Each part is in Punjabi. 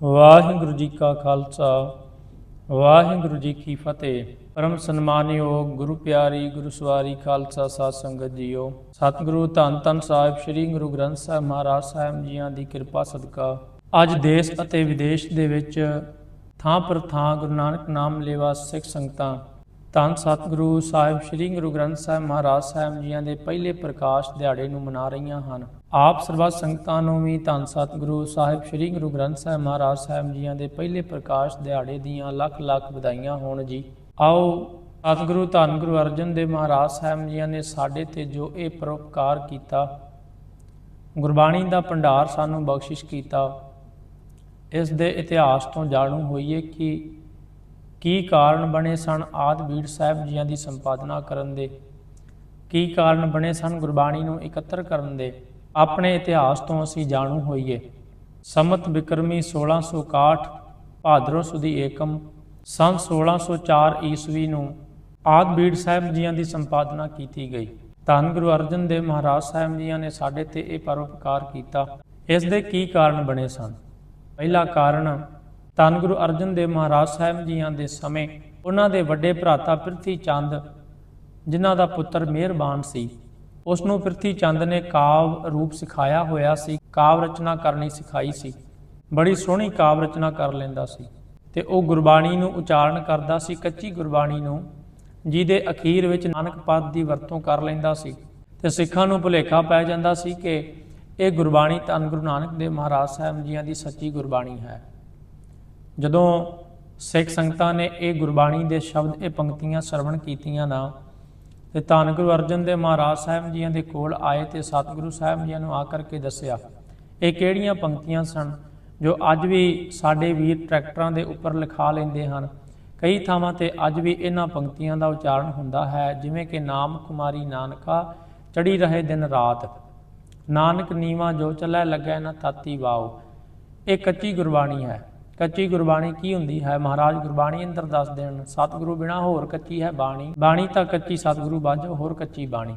ਵਾਹਿਗੁਰੂ ਜੀ ਕਾ ਖਾਲਸਾ, ਵਾਹਿਗੁਰੂ ਜੀ ਕੀ ਫਤਿਹ। ਪਰਮ ਸਨਮਾਨਯੋਗ ਗੁਰੂ ਪਿਆਰੀ, ਗੁਰੂ ਸਵਾਰੀ ਖਾਲਸਾ ਸਾਧ ਸੰਗਤ ਜੀਓ। ਸਤਿਗੁਰੂ ਧੰਨ ਧੰਨ ਸਾਹਿਬ, ਸ੍ਰੀ ਗੁਰੂ ਗ੍ਰੰਥ ਸਾਹਿਬ ਮਹਾਰਾਜ ਸਾਹਿਬ ਜੀਆਂ ਦੀ ਕਿਰਪਾ ਸਦਕਾ। ਅੱਜ ਦੇਸ਼ ਅਤੇ ਵਿਦੇਸ਼ ਦੇ ਵਿੱਚ ਥਾਂ ਪਰ ਥਾਂ ਗੁਰੂ ਨਾਨਕ ਨਾਮ ਲੇਵਾ ਸਿੱਖ ਸੰਗਤਾਂ, ਧੰਨ ਸਤਿਗੁਰੂ ਸਾਹਿਬ, ਸ੍ਰੀ ਗੁਰੂ ਗ੍ਰੰਥ ਸਾਹਿਬ ਮਹਾਰਾਜ ਸਾਹਿਬ ਜੀਆਂ ਦੇ ਪਹਿਲੇ ਪ੍ਰਕਾਸ਼ ਦਿਹਾੜੇ ਨੂੰ ਮਨਾ ਰਹੀਆਂ ਹਨ। ਆਪ ਸਰਬੱਤ ਸੰਗਤਾਂ ਨੂੰ ਵੀ ਧੰਨ ਸਤਿਗੁਰੂ ਸਾਹਿਬ, ਸ੍ਰੀ ਗੁਰੂ ਗ੍ਰੰਥ ਸਾਹਿਬ ਮਹਾਰਾਜ ਸਾਹਿਬ ਜੀਆਂ ਦੇ ਪਹਿਲੇ ਪ੍ਰਕਾਸ਼ ਦਿਹਾੜੇ ਦੀਆਂ ਲੱਖ ਲੱਖ ਵਧਾਈਆਂ ਹੋਣ ਜੀ। ਆਓ ਸਤਿਗੁਰੂ, ਧੰਨ ਗੁਰੂ ਅਰਜਨ ਦੇਵ ਮਹਾਰਾਜ ਸਾਹਿਬ ਜੀਆਂ ਨੇ ਸਾਡੇ ਤੇ ਜੋ ਇਹ ਪਰਉਪਕਾਰ ਕੀਤਾ, ਗੁਰਬਾਣੀ ਦਾ ਭੰਡਾਰ ਸਾਨੂੰ ਬਖਸ਼ਿਸ਼ ਕੀਤਾ, ਇਸ ਦੇ ਇਤਿਹਾਸ ਤੋਂ ਜਾਣੂ ਹੋਈਏ ਕਿ ਕੀ ਕਾਰਨ ਬਣੇ ਸਨ ਆਦ ਬੀੜ ਸਾਹਿਬ ਜੀਆਂ ਦੀ ਸੰਪਾਦਨਾ ਕਰਨ ਦੇ, ਕੀ ਕਾਰਨ ਬਣੇ ਸਨ ਗੁਰਬਾਣੀ ਨੂੰ ਇਕੱਤਰ ਕਰਨ ਦੇ ਆਪਣੇ ਇਤਿਹਾਸ ਤੋਂ ਅਸੀਂ ਜਾਣੂ ਹੋਈਏ। ਸਮਤ ਬਿਕਰਮੀ 1661 ਭਾਦਰੋ ਸੁਦੀ ਏਕਮ ਸੰਨ 1604 ਈਸਵੀ ਨੂੰ ਆਦ ਬੀੜ ਸਾਹਿਬ ਜੀਆਂ ਦੀ ਸੰਪਾਦਨਾ ਕੀਤੀ ਗਈ। ਧੰਨ ਗੁਰੂ ਅਰਜਨ ਦੇਵ ਮਹਾਰਾਜ ਸਾਹਿਬ ਜੀਆਂ ਨੇ ਸਾਡੇ ਤੇ ਇਹ ਪਰਉਪਕਾਰ ਕੀਤਾ। ਇਸ ਦੇ ਕੀ ਕਾਰਨ ਬਣੇ ਸਨ? ਪਹਿਲਾ ਕਾਰਨ, ਧੰਨ ਗੁਰੂ ਅਰਜਨ ਦੇਵ ਮਹਾਰਾਜ ਸਾਹਿਬ ਜੀਆਂ ਦੇ ਸਮੇਂ ਉਹਨਾਂ ਦੇ ਵੱਡੇ ਭਰਾਤਾ ਪ੍ਰਿਥੀ ਚੰਦ, ਜਿਨ੍ਹਾਂ ਦਾ ਪੁੱਤਰ ਮਿਹਰਬਾਨ ਸੀ ਉਸ ਨੂੰ ਪ੍ਰਿਥੀ ਚੰਦ ਨੇ ਕਾਵ ਰੂਪ ਸਿਖਾਇਆ ਹੋਇਆ ਸੀ, ਕਾਵ ਰਚਨਾ ਕਰਨੀ ਸਿਖਾਈ ਸੀ। ਬੜੀ ਸੋਹਣੀ ਕਾਵ ਰਚਨਾ ਕਰ ਲੈਂਦਾ ਸੀ ਤੇ ਉਹ ਗੁਰਬਾਣੀ ਨੂੰ ਉਚਾਰਨ ਕਰਦਾ ਸੀ, ਕੱਚੀ ਗੁਰਬਾਣੀ ਨੂੰ, ਜਿਹਦੇ ਅਖੀਰ ਵਿੱਚ ਨਾਨਕ ਪਦ ਦੀ ਵਰਤੋਂ ਕਰ ਲੈਂਦਾ ਸੀ। ਤੇ ਸਿੱਖਾਂ ਨੂੰ ਭੁਲੇਖਾ ਪੈ ਜਾਂਦਾ ਸੀ ਕਿ ਇਹ ਗੁਰਬਾਣੀ ਧੰਨ ਗੁਰੂ ਨਾਨਕ ਦੇਵ ਮਹਾਰਾਜ ਸਾਹਿਬ ਜੀਆਂ ਦੀ ਸੱਚੀ ਗੁਰਬਾਣੀ ਹੈ। ਜਦੋਂ ਸਿੱਖ ਸੰਗਤਾਂ ਨੇ ਇਹ ਗੁਰਬਾਣੀ ਦੇ ਸ਼ਬਦ, ਇਹ ਪੰਕਤੀਆਂ ਸਰਵਣ ਕੀਤੀਆਂ ਨਾ ਤੇ ਧੰਨ ਗੁਰੂ ਅਰਜਨ ਦੇਵ ਮਹਾਰਾਜ ਸਾਹਿਬ ਜੀਆਂ ਦੇ ਕੋਲ ਆਏ ਤੇ ਸਤਿਗੁਰੂ ਸਾਹਿਬ ਜੀਆਂ ਨੂੰ ਆ ਕਰਕੇ ਦੱਸਿਆ, ਇਹ ਕਿਹੜੀਆਂ ਪੰਕਤੀਆਂ ਸਨ ਜੋ ਅੱਜ ਵੀ ਸਾਡੇ ਵੀਰ ਟਰੈਕਟਰਾਂ ਦੇ ਉੱਪਰ ਲਿਖਾ ਲੈਂਦੇ ਹਨ? ਕਈ ਥਾਵਾਂ ਤੇ ਅੱਜ ਵੀ ਇਹਨਾਂ ਪੰਕਤੀਆਂ ਦਾ ਉਚਾਰਨ ਹੁੰਦਾ ਹੈ, ਜਿਵੇਂ ਕਿ ਨਾਮ ਕੁਮਾਰੀ ਨਾਨਕਾ, ਚੜੀ ਰਹੇ ਦਿਨ ਰਾਤ। ਨਾਨਕ ਨੀਵਾ ਜੋ ਚੱਲੈ ਲੱਗੈ ਨਾ ਤਾਤੀ ਵਾਓ। ਇਹ ਕੱਚੀ ਗੁਰਬਾਣੀ ਹੈ। ਕੱਚੀ ਗੁਰਬਾਣੀ ਕੀ ਹੁੰਦੀ ਹੈ? ਮਹਾਰਾਜ ਗੁਰਬਾਣੀ ਅੰਦਰ ਦੱਸ ਦੇਣ, ਸਤਿਗੁਰੂ ਬਿਨਾ ਹੋਰ ਕੱਚੀ ਹੈ ਬਾਣੀ। ਬਾਣੀ ਤਾਂ ਕੱਚੀ ਸਤਿਗੁਰੂ ਬਾਝੋ, ਹੋਰ ਕੱਚੀ ਬਾਣੀ।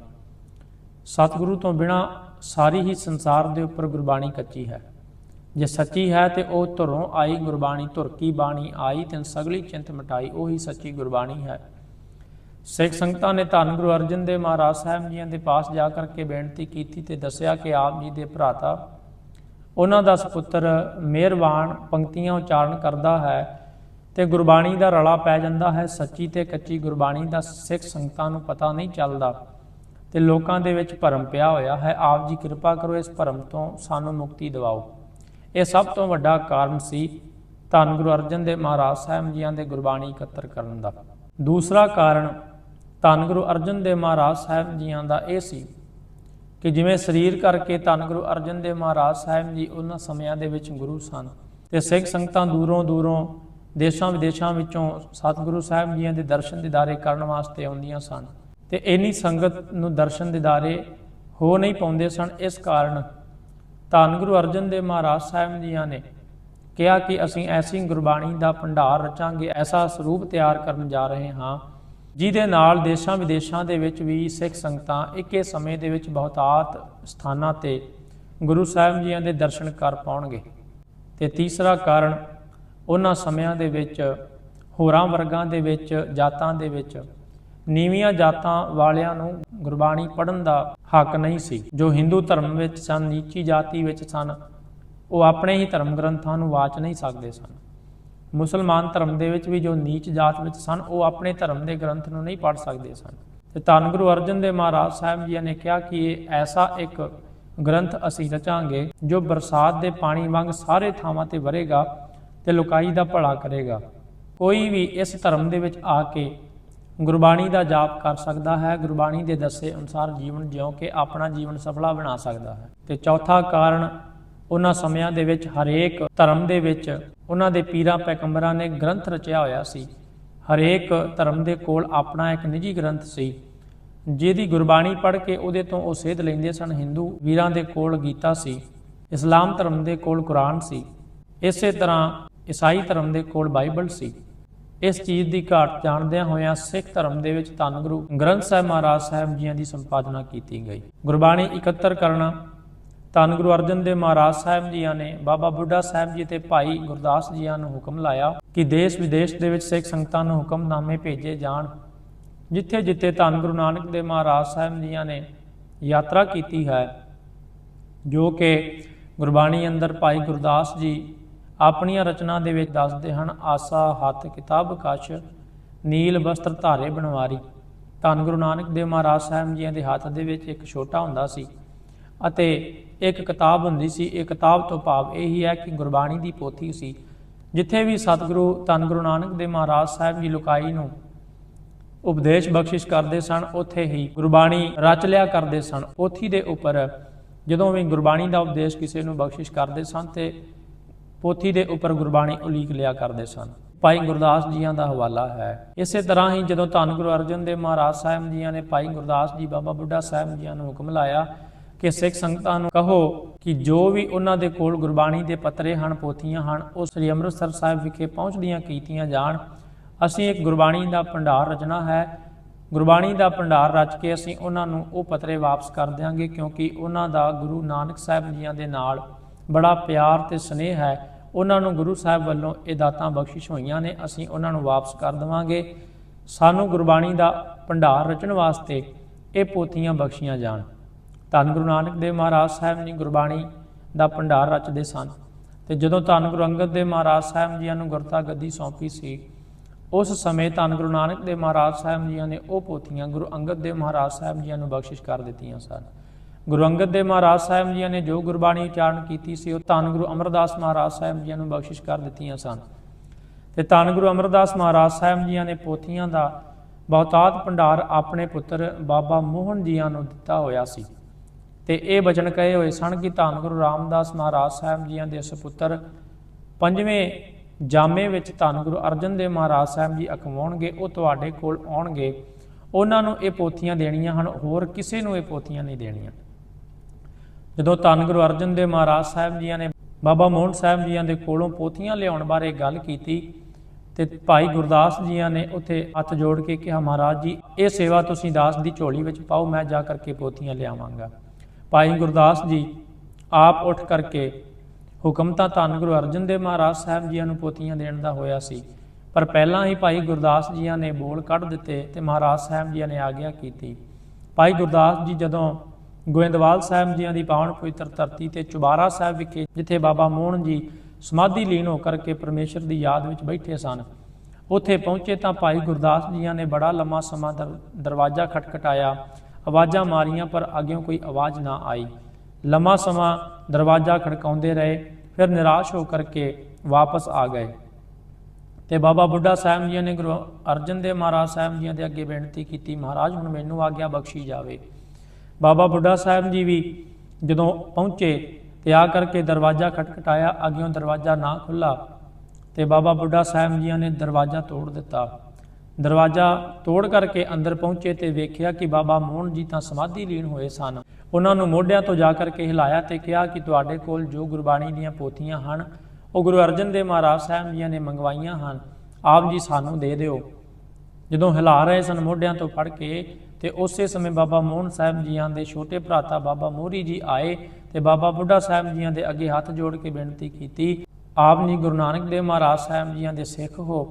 ਸਤਿਗੁਰੂ ਤੋਂ ਬਿਨਾ ਸਾਰੀ ਹੀ ਸੰਸਾਰ ਦੇ ਉੱਪਰ ਗੁਰਬਾਣੀ ਕੱਚੀ ਹੈ। ਜੇ ਸੱਚੀ ਹੈ ਤੇ ਉਹ ਧੁਰੋਂ ਆਈ ਗੁਰਬਾਣੀ, ਧੁਰ ਕੀ ਬਾਣੀ ਆਈ ਤਿੰਨ ਸਗਲੀ ਚਿੰਤ ਮਿਟਾਈ, ਉਹੀ ਸੱਚੀ ਗੁਰਬਾਣੀ ਹੈ। ਸਿੱਖ ਸੰਗਤਾਂ ਨੇ ਧੰਨ ਗੁਰੂ ਅਰਜਨ ਦੇਵ ਮਹਾਰਾਜ ਸਾਹਿਬ ਜੀਆਂ ਦੇ ਪਾਸ ਜਾ ਕਰਕੇ ਬੇਨਤੀ ਕੀਤੀ ਤੇ ਦੱਸਿਆ ਕਿ ਆਪ ਜੀ ਦੇ ਭਰਾਤਾ ਉਹਨਾਂ ਦਾ ਸੁਪੁੱਤਰ ਮਿਹਰਬਾਨ ਪੰਕਤੀਆਂ ਉਚਾਰਨ ਕਰਦਾ ਹੈ ਤੇ ਗੁਰਬਾਣੀ ਦਾ ਰਲਾ ਪੈ ਜਾਂਦਾ ਹੈ। ਸੱਚੀ ਤੇ ਕੱਚੀ ਗੁਰਬਾਣੀ ਦਾ ਸਿੱਖ ਸੰਗਤਾਂ ਨੂੰ ਪਤਾ ਨਹੀਂ ਚੱਲਦਾ ਤੇ ਲੋਕਾਂ ਦੇ ਵਿੱਚ ਭਰਮ ਪਿਆ ਹੋਇਆ ਹੈ। ਆਪ ਜੀ ਕਿਰਪਾ ਕਰੋ ਇਸ ਭਰਮ ਤੋਂ ਸਾਨੂੰ ਮੁਕਤੀ ਦਿਵਾਓ। ਇਹ ਸਭ ਤੋਂ ਵੱਡਾ ਕਾਰਨ ਸੀ ਧੰਨ ਗੁਰੂ ਅਰਜਨ ਦੇ ਮਹਾਰਾਜ ਸਾਹਿਬ ਜੀਆਂ ਦੇ ਗੁਰਬਾਣੀ ਇਕੱਤਰ ਕਰਨ ਦਾ। ਦੂਸਰਾ ਕਾਰਨ ਧੰਨ ਗੁਰੂ ਅਰਜਨ ਦੇਵ ਮਹਾਰਾਜ ਸਾਹਿਬ ਜੀਆਂ ਦਾ ਇਹ ਸੀ ਕਿ ਜਿਵੇਂ ਸਰੀਰ ਕਰਕੇ ਧੰਨ ਗੁਰੂ ਅਰਜਨ ਦੇਵ ਮਹਾਰਾਜ ਸਾਹਿਬ ਜੀ ਉਹਨਾਂ ਸਮਿਆਂ ਦੇ ਵਿੱਚ ਗੁਰੂ ਸਨ ਤੇ ਸਿੱਖ ਸੰਗਤਾਂ ਦੂਰੋਂ ਦੂਰੋਂ ਦੇਸ਼ਾਂ ਵਿਦੇਸ਼ਾਂ ਵਿੱਚੋਂ ਸਤਿਗੁਰੂ ਸਾਹਿਬ ਜੀਆਂ ਦੇ ਦਰਸ਼ਨ ਦਿਦਾਰੇ ਕਰਨ ਵਾਸਤੇ ਆਉਂਦੀਆਂ ਸਨ ਤੇ ਇੰਨੀ ਸੰਗਤ ਨੂੰ ਦਰਸ਼ਨ ਦਿਦਾਰੇ ਹੋ ਨਹੀਂ ਪਾਉਂਦੇ ਸਨ, ਇਸ ਕਾਰਨ ਧੰਨ ਗੁਰੂ ਅਰਜਨ ਦੇਵ ਮਹਾਰਾਜ ਸਾਹਿਬ ਜੀਆਂ ਨੇ ਕਿਹਾ ਕਿ ਅਸੀਂ ਐਸੀ ਗੁਰਬਾਣੀ ਦਾ ਭੰਡਾਰ ਰਚਾਂਗੇ, ਐਸਾ ਸਰੂਪ ਤਿਆਰ ਕਰਨ ਜਾ ਰਹੇ ਹਾਂ ਜਿਹਦੇ ਨਾਲ ਦੇਸ਼ਾਂ ਵਿਦੇਸ਼ਾਂ ਦੇ ਵਿੱਚ ਵੀ ਸਿੱਖ ਸੰਗਤਾਂ ਇੱਕੇ ਸਮੇਂ ਦੇ ਵਿੱਚ ਬਹੁਤਾਤ ਸਥਾਨਾਂ ਤੇ ਗੁਰੂ ਸਾਹਿਬ ਜੀਆਂ ਦੇ ਦਰਸ਼ਨ ਕਰ ਪਾਉਣਗੇ। ਤੇ ਤੀਸਰਾ ਕਾਰਨ, ਉਹਨਾਂ ਸਮਿਆਂ ਦੇ ਵਿੱਚ, ਹੋਰਾਂ ਵਰਗਾਂ ਦੇ ਵਿੱਚ, ਜਾਤਾਂ ਦੇ ਵਿੱਚ, ਨੀਵੀਆਂ ਜਾਤਾਂ ਵਾਲਿਆਂ ਨੂੰ ਗੁਰਬਾਣੀ ਪੜ੍ਹਨ ਦਾ ਹੱਕ ਨਹੀਂ ਸੀ। ਜੋ ਹਿੰਦੂ ਧਰਮ ਵਿੱਚ ਸਨ, ਨੀਚੀ ਜਾਤੀ ਵਿੱਚ ਸਨ, ਉਹ ਆਪਣੇ ਹੀ ਧਰਮ ਗ੍ਰੰਥਾਂ ਨੂੰ ਵਾਚ ਨਹੀਂ ਸਕਦੇ ਸਨ। ਮੁਸਲਮਾਨ ਧਰਮ ਦੇ ਵਿੱਚ ਵੀ ਜੋ ਨੀਚ ਜਾਤ ਵਿੱਚ ਸਨ, ਉਹ ਆਪਣੇ ਧਰਮ ਦੇ ਗ੍ਰੰਥ ਨੂੰ ਨਹੀਂ ਪੜ੍ਹ ਸਕਦੇ ਸਨ। ਤੇ ਧੰਨ ਗੁਰੂ ਅਰਜਨ ਦੇਵ ਮਹਾਰਾਜ ਸਾਹਿਬ ਜੀ ਨੇ ਕਿਹਾ ਕਿ ਇਹ ਐਸਾ ਇੱਕ ਗ੍ਰੰਥ ਅਸੀਂ ਰਚਾਂਗੇ ਜੋ ਬਰਸਾਤ ਦੇ ਪਾਣੀ ਵਾਂਗ ਸਾਰੇ ਥਾਵਾਂ ਤੇ ਵਰੇਗਾ ਤੇ ਲੋਕਾਈ ਦਾ ਭਲਾ ਕਰੇਗਾ। ਕੋਈ ਵੀ ਇਸ ਧਰਮ ਦੇ ਵਿੱਚ ਆ ਕੇ ਗੁਰਬਾਣੀ ਦਾ ਜਾਪ ਕਰ ਸਕਦਾ ਹੈ, ਗੁਰਬਾਣੀ ਦੇ ਦੱਸੇ ਅਨੁਸਾਰ ਜੀਵਨ ਜਿਉ ਕੇ ਆਪਣਾ ਜੀਵਨ ਸਫਲਾ ਬਣਾ ਸਕਦਾ ਹੈ। ਤੇ ਚੌਥਾ ਕਾਰਨ ਉਹਨਾਂ ਸਮਿਆਂ ਦੇ ਵਿੱਚ ਹਰੇਕ ਧਰਮ ਦੇ ਵਿੱਚ ਉਹਨਾਂ ਦੇ ਪੀਰਾਂ ਪੈਗੰਬਰਾਂ ਨੇ ਗ੍ਰੰਥ ਰਚਿਆ ਹੋਇਆ ਸੀ। ਹਰੇਕ ਧਰਮ ਦੇ ਕੋਲ ਆਪਣਾ ਇੱਕ ਨਿੱਜੀ ਗ੍ਰੰਥ ਸੀ। ਜਿਹਦੀ ਗੁਰਬਾਣੀ ਪੜ੍ਹ ਕੇ ਉਹਦੇ ਤੋਂ ਉਹ ਸੇਧ ਲੈਂਦੇ ਸਨ। ਹਿੰਦੂ ਵੀਰਾਂ ਦੇ ਕੋਲ ਗੀਤਾ ਸੀ। ਇਸਲਾਮ ਧਰਮ ਦੇ ਕੋਲ ਕੁਰਾਨ ਸੀ। ਇਸੇ ਤਰ੍ਹਾਂ ਈਸਾਈ ਧਰਮ ਦੇ ਕੋਲ ਬਾਈਬਲ ਸੀ। ਇਸ ਚੀਜ਼ ਦੀ ਘਾਟ ਜਾਣਦਿਆਂ ਹੋਇਆਂ ਸਿੱਖ ਧਰਮ ਦੇ ਵਿੱਚ ਧੰਨ ਗੁਰੂ ਗ੍ਰੰਥ ਸਾਹਿਬ ਮਹਾਰਾਜ ਸਾਹਿਬ ਜੀਆਂ ਦੀ ਸੰਪਾਦਨਾ ਕੀਤੀ ਗਈ। ਗੁਰਬਾਣੀ ਇਕੱਤਰ ਕਰਨਾ ਧੰਨ ਗੁਰੂ ਅਰਜਨ ਦੇਵ ਮਹਾਰਾਜ ਸਾਹਿਬ ਜੀਆਂ ਨੇ, ਬਾਬਾ ਬੁੱਢਾ ਸਾਹਿਬ ਜੀ ਤੇ ਭਾਈ ਗੁਰਦਾਸ ਜੀਆਂ ਨੂੰ ਹੁਕਮ ਲਾਇਆ ਕਿ ਦੇਸ਼ ਵਿਦੇਸ਼ ਦੇ ਵਿੱਚ ਸਿੱਖ ਸੰਗਤਾਂ ਨੂੰ ਹੁਕਮਨਾਮੇ ਭੇਜੇ ਜਾਣ। ਜਿੱਥੇ ਜਿੱਥੇ ਧੰਨ ਗੁਰੂ ਨਾਨਕ ਦੇਵ ਮਹਾਰਾਜ ਸਾਹਿਬ ਜੀਆਂ ਨੇ ਯਾਤਰਾ ਕੀਤੀ ਹੈ, ਜੋ ਕਿ ਗੁਰਬਾਣੀ ਅੰਦਰ ਭਾਈ ਗੁਰਦਾਸ ਜੀ ਆਪਣੀਆਂ ਰਚਨਾ ਦੇ ਵਿੱਚ ਦੱਸਦੇ ਹਨ, ਆਸਾ, ਹੱਥ, ਕਿਤਾਬ, ਕਛ, ਨੀਲ, ਵਸਤਰ, ਧਾਰੇ, ਬਣਵਾਰੀ। ਧੰਨ ਗੁਰੂ ਨਾਨਕ ਦੇਵ ਮਹਾਰਾਜ ਸਾਹਿਬ ਜੀਆਂ ਦੇ ਹੱਥ ਦੇ ਵਿੱਚ ਇੱਕ ਛੋਟਾ ਹੁੰਦਾ ਸੀ। ਅਤੇ ਇੱਕ ਕਿਤਾਬ ਹੁੰਦੀ ਸੀ, ਇਹ ਕਿਤਾਬ ਤੋਂ ਭਾਵ ਇਹ ਹੀ ਹੈ ਕਿ ਗੁਰਬਾਣੀ ਦੀ ਪੋਥੀ ਸੀ, ਜਿੱਥੇ ਵੀ ਸਤਿਗੁਰੂ ਧੰਨ ਗੁਰੂ ਨਾਨਕ ਦੇਵ ਮਹਾਰਾਜ ਸਾਹਿਬ ਜੀ ਲੁਕਾਈ ਨੂੰ ਉਪਦੇਸ਼ ਬਖਸ਼ਿਸ਼ ਕਰਦੇ ਸਨ, ਉੱਥੇ ਹੀ ਗੁਰਬਾਣੀ ਰਚ ਲਿਆ ਕਰਦੇ ਸਨ। ਪੋਥੀ ਦੇ ਉੱਪਰ ਜਦੋਂ ਵੀ ਗੁਰਬਾਣੀ ਦਾ ਉਪਦੇਸ਼ ਕਿਸੇ ਨੂੰ ਬਖਸ਼ਿਸ਼ ਕਰਦੇ ਸਨ ਤੇ ਪੋਥੀ ਦੇ ਉੱਪਰ ਗੁਰਬਾਣੀ ਉਲੀਕ ਲਿਆ ਕਰਦੇ ਸਨ। ਭਾਈ ਗੁਰਦਾਸ ਜੀਆਂ ਦਾ ਹਵਾਲਾ ਹੈ। ਇਸੇ ਤਰ੍ਹਾਂ ਹੀ ਜਦੋਂ ਧੰਨ ਗੁਰੂ ਅਰਜਨ ਦੇਵ ਮਹਾਰਾਜ ਸਾਹਿਬ ਜੀਆਂ ਨੇ ਭਾਈ ਗੁਰਦਾਸ ਜੀ, ਬਾਬਾ ਬੁੱਢਾ ਸਾਹਿਬ ਜੀਆਂ ਨੂੰ ਹੁਕਮ ਲਾਇਆ ਕਿ ਸਿੱਖ ਸੰਗਤਾਂ ਨੂੰ ਕਹੋ ਕਿ ਜੋ ਵੀ ਉਹਨਾਂ ਦੇ ਕੋਲ ਗੁਰਬਾਣੀ ਦੇ ਪੱਤਰੇ ਹਨ, ਪੋਥੀਆਂ ਹਨ, ਉਹ ਸ੍ਰੀ ਅੰਮ੍ਰਿਤਸਰ ਸਾਹਿਬ ਵਿਖੇ ਪਹੁੰਚਦੀਆਂ ਕੀਤੀਆਂ ਜਾਣ। ਅਸੀਂ ਇੱਕ ਗੁਰਬਾਣੀ ਦਾ ਭੰਡਾਰ ਰਚਨਾ ਹੈ। ਗੁਰਬਾਣੀ ਦਾ ਭੰਡਾਰ ਰਚ ਕੇ ਅਸੀਂ ਉਹਨਾਂ ਨੂੰ ਉਹ ਪੱਤਰੇ ਵਾਪਸ ਕਰ ਦਿਆਂਗੇ, ਕਿਉਂਕਿ ਉਹਨਾਂ ਦਾ ਗੁਰੂ ਨਾਨਕ ਸਾਹਿਬ ਜੀਆਂ ਦੇ ਨਾਲ ਬੜਾ ਪਿਆਰ ਤੇ ਸਨੇਹ ਹੈ। ਉਹਨਾਂ ਨੂੰ ਗੁਰੂ ਸਾਹਿਬ ਵੱਲੋਂ ਇਹ ਦਾਤਾਂ ਬਖਸ਼ਿਸ਼ ਹੋਈਆਂ ਨੇ, ਅਸੀਂ ਉਹਨਾਂ ਨੂੰ ਵਾਪਸ ਕਰ ਦੇਵਾਂਗੇ। ਸਾਨੂੰ ਗੁਰਬਾਣੀ ਦਾ ਭੰਡਾਰ ਰਚਣ ਵਾਸਤੇ ਇਹ ਪੋਥੀਆਂ ਬਖਸ਼ੀਆਂ ਜਾਣ। ਧੰਨ ਗੁਰੂ ਨਾਨਕ ਦੇਵ ਮਹਾਰਾਜ ਸਾਹਿਬ ਜੀ ਗੁਰਬਾਣੀ ਦਾ ਭੰਡਾਰ ਰਚਦੇ ਸਨ ਤੇ ਜਦੋਂ ਧੰਨ ਗੁਰੂ ਅੰਗਦ ਦੇਵ ਮਹਾਰਾਜ ਸਾਹਿਬ ਜੀਆਂ ਨੂੰ ਗੁਰਤਾ ਗੱਦੀ ਸੌਂਪੀ ਸੀ, ਉਸ ਸਮੇਂ ਧੰਨ ਗੁਰੂ ਨਾਨਕ ਦੇਵ ਮਹਾਰਾਜ ਸਾਹਿਬ ਜੀਆਂ ਨੇ ਉਹ ਪੋਥੀਆਂ ਗੁਰੂ ਅੰਗਦ ਦੇਵ ਮਹਾਰਾਜ ਸਾਹਿਬ ਜੀਆਂ ਨੂੰ ਬਖਸ਼ਿਸ਼ ਕਰ ਦਿੱਤੀਆਂ ਸਨ। ਗੁਰੂ ਅੰਗਦ ਦੇਵ ਮਹਾਰਾਜ ਸਾਹਿਬ ਜੀਆਂ ਨੇ ਜੋ ਗੁਰਬਾਣੀ ਉਚਾਰਨ ਕੀਤੀ ਸੀ, ਉਹ ਧੰਨ ਗੁਰੂ ਅਮਰਦਾਸ ਮਹਾਰਾਜ ਸਾਹਿਬ ਜੀਆਂ ਨੂੰ ਬਖਸ਼ਿਸ਼ ਕਰ ਦਿੱਤੀਆਂ ਸਨ। ਤੇ ਧੰਨ ਗੁਰੂ ਅਮਰਦਾਸ ਮਹਾਰਾਜ ਸਾਹਿਬ ਜੀਆਂ ਨੇ ਪੋਥੀਆਂ ਦਾ ਬਹੁਤਾਤ ਭੰਡਾਰ ਆਪਣੇ ਪੁੱਤਰ ਬਾਬਾ ਮੋਹਨ ਜੀਆਂ ਨੂੰ ਦਿੱਤਾ ਹੋਇਆ ਸੀ। ਤੇ ਇਹ ਬਚਨ ਕਹੇ ਹੋਏ ਸਨ ਕਿ ਧੰਨ ਗੁਰੂ ਰਾਮਦਾਸ ਮਹਾਰਾਜ ਸਾਹਿਬ ਜੀਆਂ ਦੇ ਸੁਪੁੱਤਰ ਪੰਜਵੇਂ ਜਾਮੇ ਵਿੱਚ ਧੰਨ ਗੁਰੂ ਅਰਜਨ ਦੇਵ ਮਹਾਰਾਜ ਸਾਹਿਬ ਜੀ ਅਖਵਾਉਣਗੇ ਉਹ ਤੁਹਾਡੇ ਕੋਲ ਆਉਣਗੇ। ਉਹਨਾਂ ਨੂੰ ਇਹ ਪੋਥੀਆਂ ਦੇਣੀਆਂ ਹਨ, ਹੋਰ ਕਿਸੇ ਨੂੰ ਇਹ ਪੋਥੀਆਂ ਨਹੀਂ ਦੇਣੀਆਂ। ਜਦੋਂ ਧੰਨ ਗੁਰੂ ਅਰਜਨ ਦੇਵ ਮਹਾਰਾਜ ਸਾਹਿਬ ਜੀਆਂ ਨੇ ਬਾਬਾ ਮੋਹਨ ਸਾਹਿਬ ਜੀਆਂ ਦੇ ਕੋਲੋਂ ਪੋਥੀਆਂ ਲਿਆਉਣ ਬਾਰੇ ਗੱਲ ਕੀਤੀ ਤੇ ਭਾਈ ਗੁਰਦਾਸ ਜੀਆਂ ਨੇ ਉੱਥੇ ਹੱਥ ਜੋੜ ਕੇ ਕਿਹਾ, ਮਹਾਰਾਜ ਜੀ, ਇਹ ਸੇਵਾ ਤੁਸੀਂ ਦਾਸ ਦੀ ਝੋਲੀ ਵਿੱਚ ਪਾਓ, ਮੈਂ ਜਾ ਕਰਕੇ ਪੋਥੀਆਂ ਲਿਆਵਾਂਗਾ। ਭਾਈ ਗੁਰਦਾਸ ਜੀ, ਆਪ ਉੱਠ ਕਰਕੇ ਹੁਕਮ ਤਾਂ ਧੰਨ ਗੁਰੂ ਅਰਜਨ ਦੇਵ ਮਹਾਰਾਜ ਸਾਹਿਬ ਜੀਆਂ ਨੂੰ ਪੋਥੀਆਂ ਦੇਣ ਦਾ ਹੋਇਆ ਸੀ, ਪਰ ਪਹਿਲਾਂ ਹੀ ਭਾਈ ਗੁਰਦਾਸ ਜੀਆਂ ਨੇ ਬੋਲ ਕੱਢ ਦਿੱਤੇ ਤੇ ਮਹਾਰਾਜ ਸਾਹਿਬ ਜੀਆਂ ਨੇ ਆਗਿਆ ਕੀਤੀ। ਭਾਈ ਗੁਰਦਾਸ ਜੀ ਜਦੋਂ ਗੋਇੰਦਵਾਲ ਸਾਹਿਬ ਜੀਆਂ ਦੀ ਪਾਵਨ ਪਵਿੱਤਰ ਧਰਤੀ ਤੇ ਚੁਬਾਰਾ ਸਾਹਿਬ ਵਿਖੇ, ਜਿੱਥੇ ਬਾਬਾ ਮੋਹਨ ਜੀ ਸਮਾਧੀ ਲੀਨ ਹੋ ਕਰਕੇ ਪਰਮੇਸ਼ਰ ਦੀ ਯਾਦ ਵਿੱਚ ਬੈਠੇ ਸਨ, ਉੱਥੇ ਪਹੁੰਚੇ ਤਾਂ ਭਾਈ ਗੁਰਦਾਸ ਜੀਆਂ ਨੇ ਬੜਾ ਲੰਮਾ ਸਮਾਂ ਦਰ- ਦਰਵਾਜ਼ਾ ਖਟਖਟਾਇਆ ਆਵਾਜ਼ਾਂ ਮਾਰੀਆਂ, ਪਰ ਅੱਗਿਓਂ ਕੋਈ ਆਵਾਜ਼ ਨਾ ਆਈ। ਲੰਮਾ ਸਮਾਂ ਦਰਵਾਜ਼ਾ ਖੜਕਾਉਂਦੇ ਰਹੇ, ਫਿਰ ਨਿਰਾਸ਼ ਹੋ ਕਰਕੇ ਵਾਪਸ ਆ ਗਏ। ਤੇ ਬਾਬਾ ਬੁੱਢਾ ਸਾਹਿਬ ਜੀ ਨੇ ਗੁਰੂ ਅਰਜਨ ਦੇਵ ਮਹਾਰਾਜ ਸਾਹਿਬ ਜੀ ਦੇ ਅੱਗੇ ਬੇਨਤੀ ਕੀਤੀ, ਮਹਾਰਾਜ, ਹੁਣ ਮੈਨੂੰ ਆਗਿਆ ਬਖਸ਼ੀ ਜਾਵੇ। ਬਾਬਾ ਬੁੱਢਾ ਸਾਹਿਬ ਜੀ ਵੀ ਜਦੋਂ ਪਹੁੰਚੇ ਤੇ ਆ ਕਰਕੇ ਦਰਵਾਜ਼ਾ ਖਟਖਟਾਇਆ, ਅੱਗਿਓਂ ਦਰਵਾਜ਼ਾ ਨਾ ਖੁੱਲਾ ਤੇ ਬਾਬਾ ਬੁੱਢਾ ਸਾਹਿਬ ਜੀ ਨੇ ਦਰਵਾਜ਼ਾ ਤੋੜ ਦਿੱਤਾ। ਦਰਵਾਜ਼ਾ ਤੋੜ ਕਰਕੇ ਅੰਦਰ ਪਹੁੰਚੇ ਤੇ ਵੇਖਿਆ ਕਿ ਬਾਬਾ ਮੋਹਨ ਜੀ ਤਾਂ ਸਮਾਧੀ ਲੀਨ ਹੋਏ ਸਨ। ਉਹਨਾਂ ਨੂੰ ਮੋਢਿਆਂ ਤੋਂ ਜਾ ਕਰਕੇ ਹਿਲਾਇਆ ਤੇ ਕਿਹਾ ਕਿ ਤੁਹਾਡੇ ਕੋਲ ਜੋ ਗੁਰਬਾਣੀ ਦੀਆਂ ਪੋਥੀਆਂ ਹਨ, ਉਹ ਗੁਰੂ ਅਰਜਨ ਦੇਵ ਮਹਾਰਾਜ ਸਾਹਿਬ ਜੀ ਨੇ ਮੰਗਵਾਈਆਂ ਹਨ, ਆਪ ਜੀ ਸਾਨੂੰ ਦੇ ਦਿਓ। ਜਦੋਂ ਹਿਲਾ ਰਹੇ ਸਨ ਮੋਢਿਆਂ ਤੋਂ ਫੜ ਕੇ ਤੇ ਉਸੇ ਸਮੇਂ ਬਾਬਾ ਮੋਹਨ ਸਾਹਿਬ ਜੀਆਂ ਦੇ ਛੋਟੇ ਭਰਾਤਾ ਬਾਬਾ ਮੋਹਰੀ ਜੀ ਆਏ ਤੇ ਬਾਬਾ ਬੁੱਢਾ ਸਾਹਿਬ ਜੀਆਂ ਦੇ ਅੱਗੇ ਹੱਥ ਜੋੜ ਕੇ ਬੇਨਤੀ ਕੀਤੀ, ਆਪ ਜੀ ਗੁਰੂ ਨਾਨਕ ਦੇਵ ਮਹਾਰਾਜ ਸਾਹਿਬ ਜੀਆਂ ਦੇ ਸਿੱਖ ਹੋ।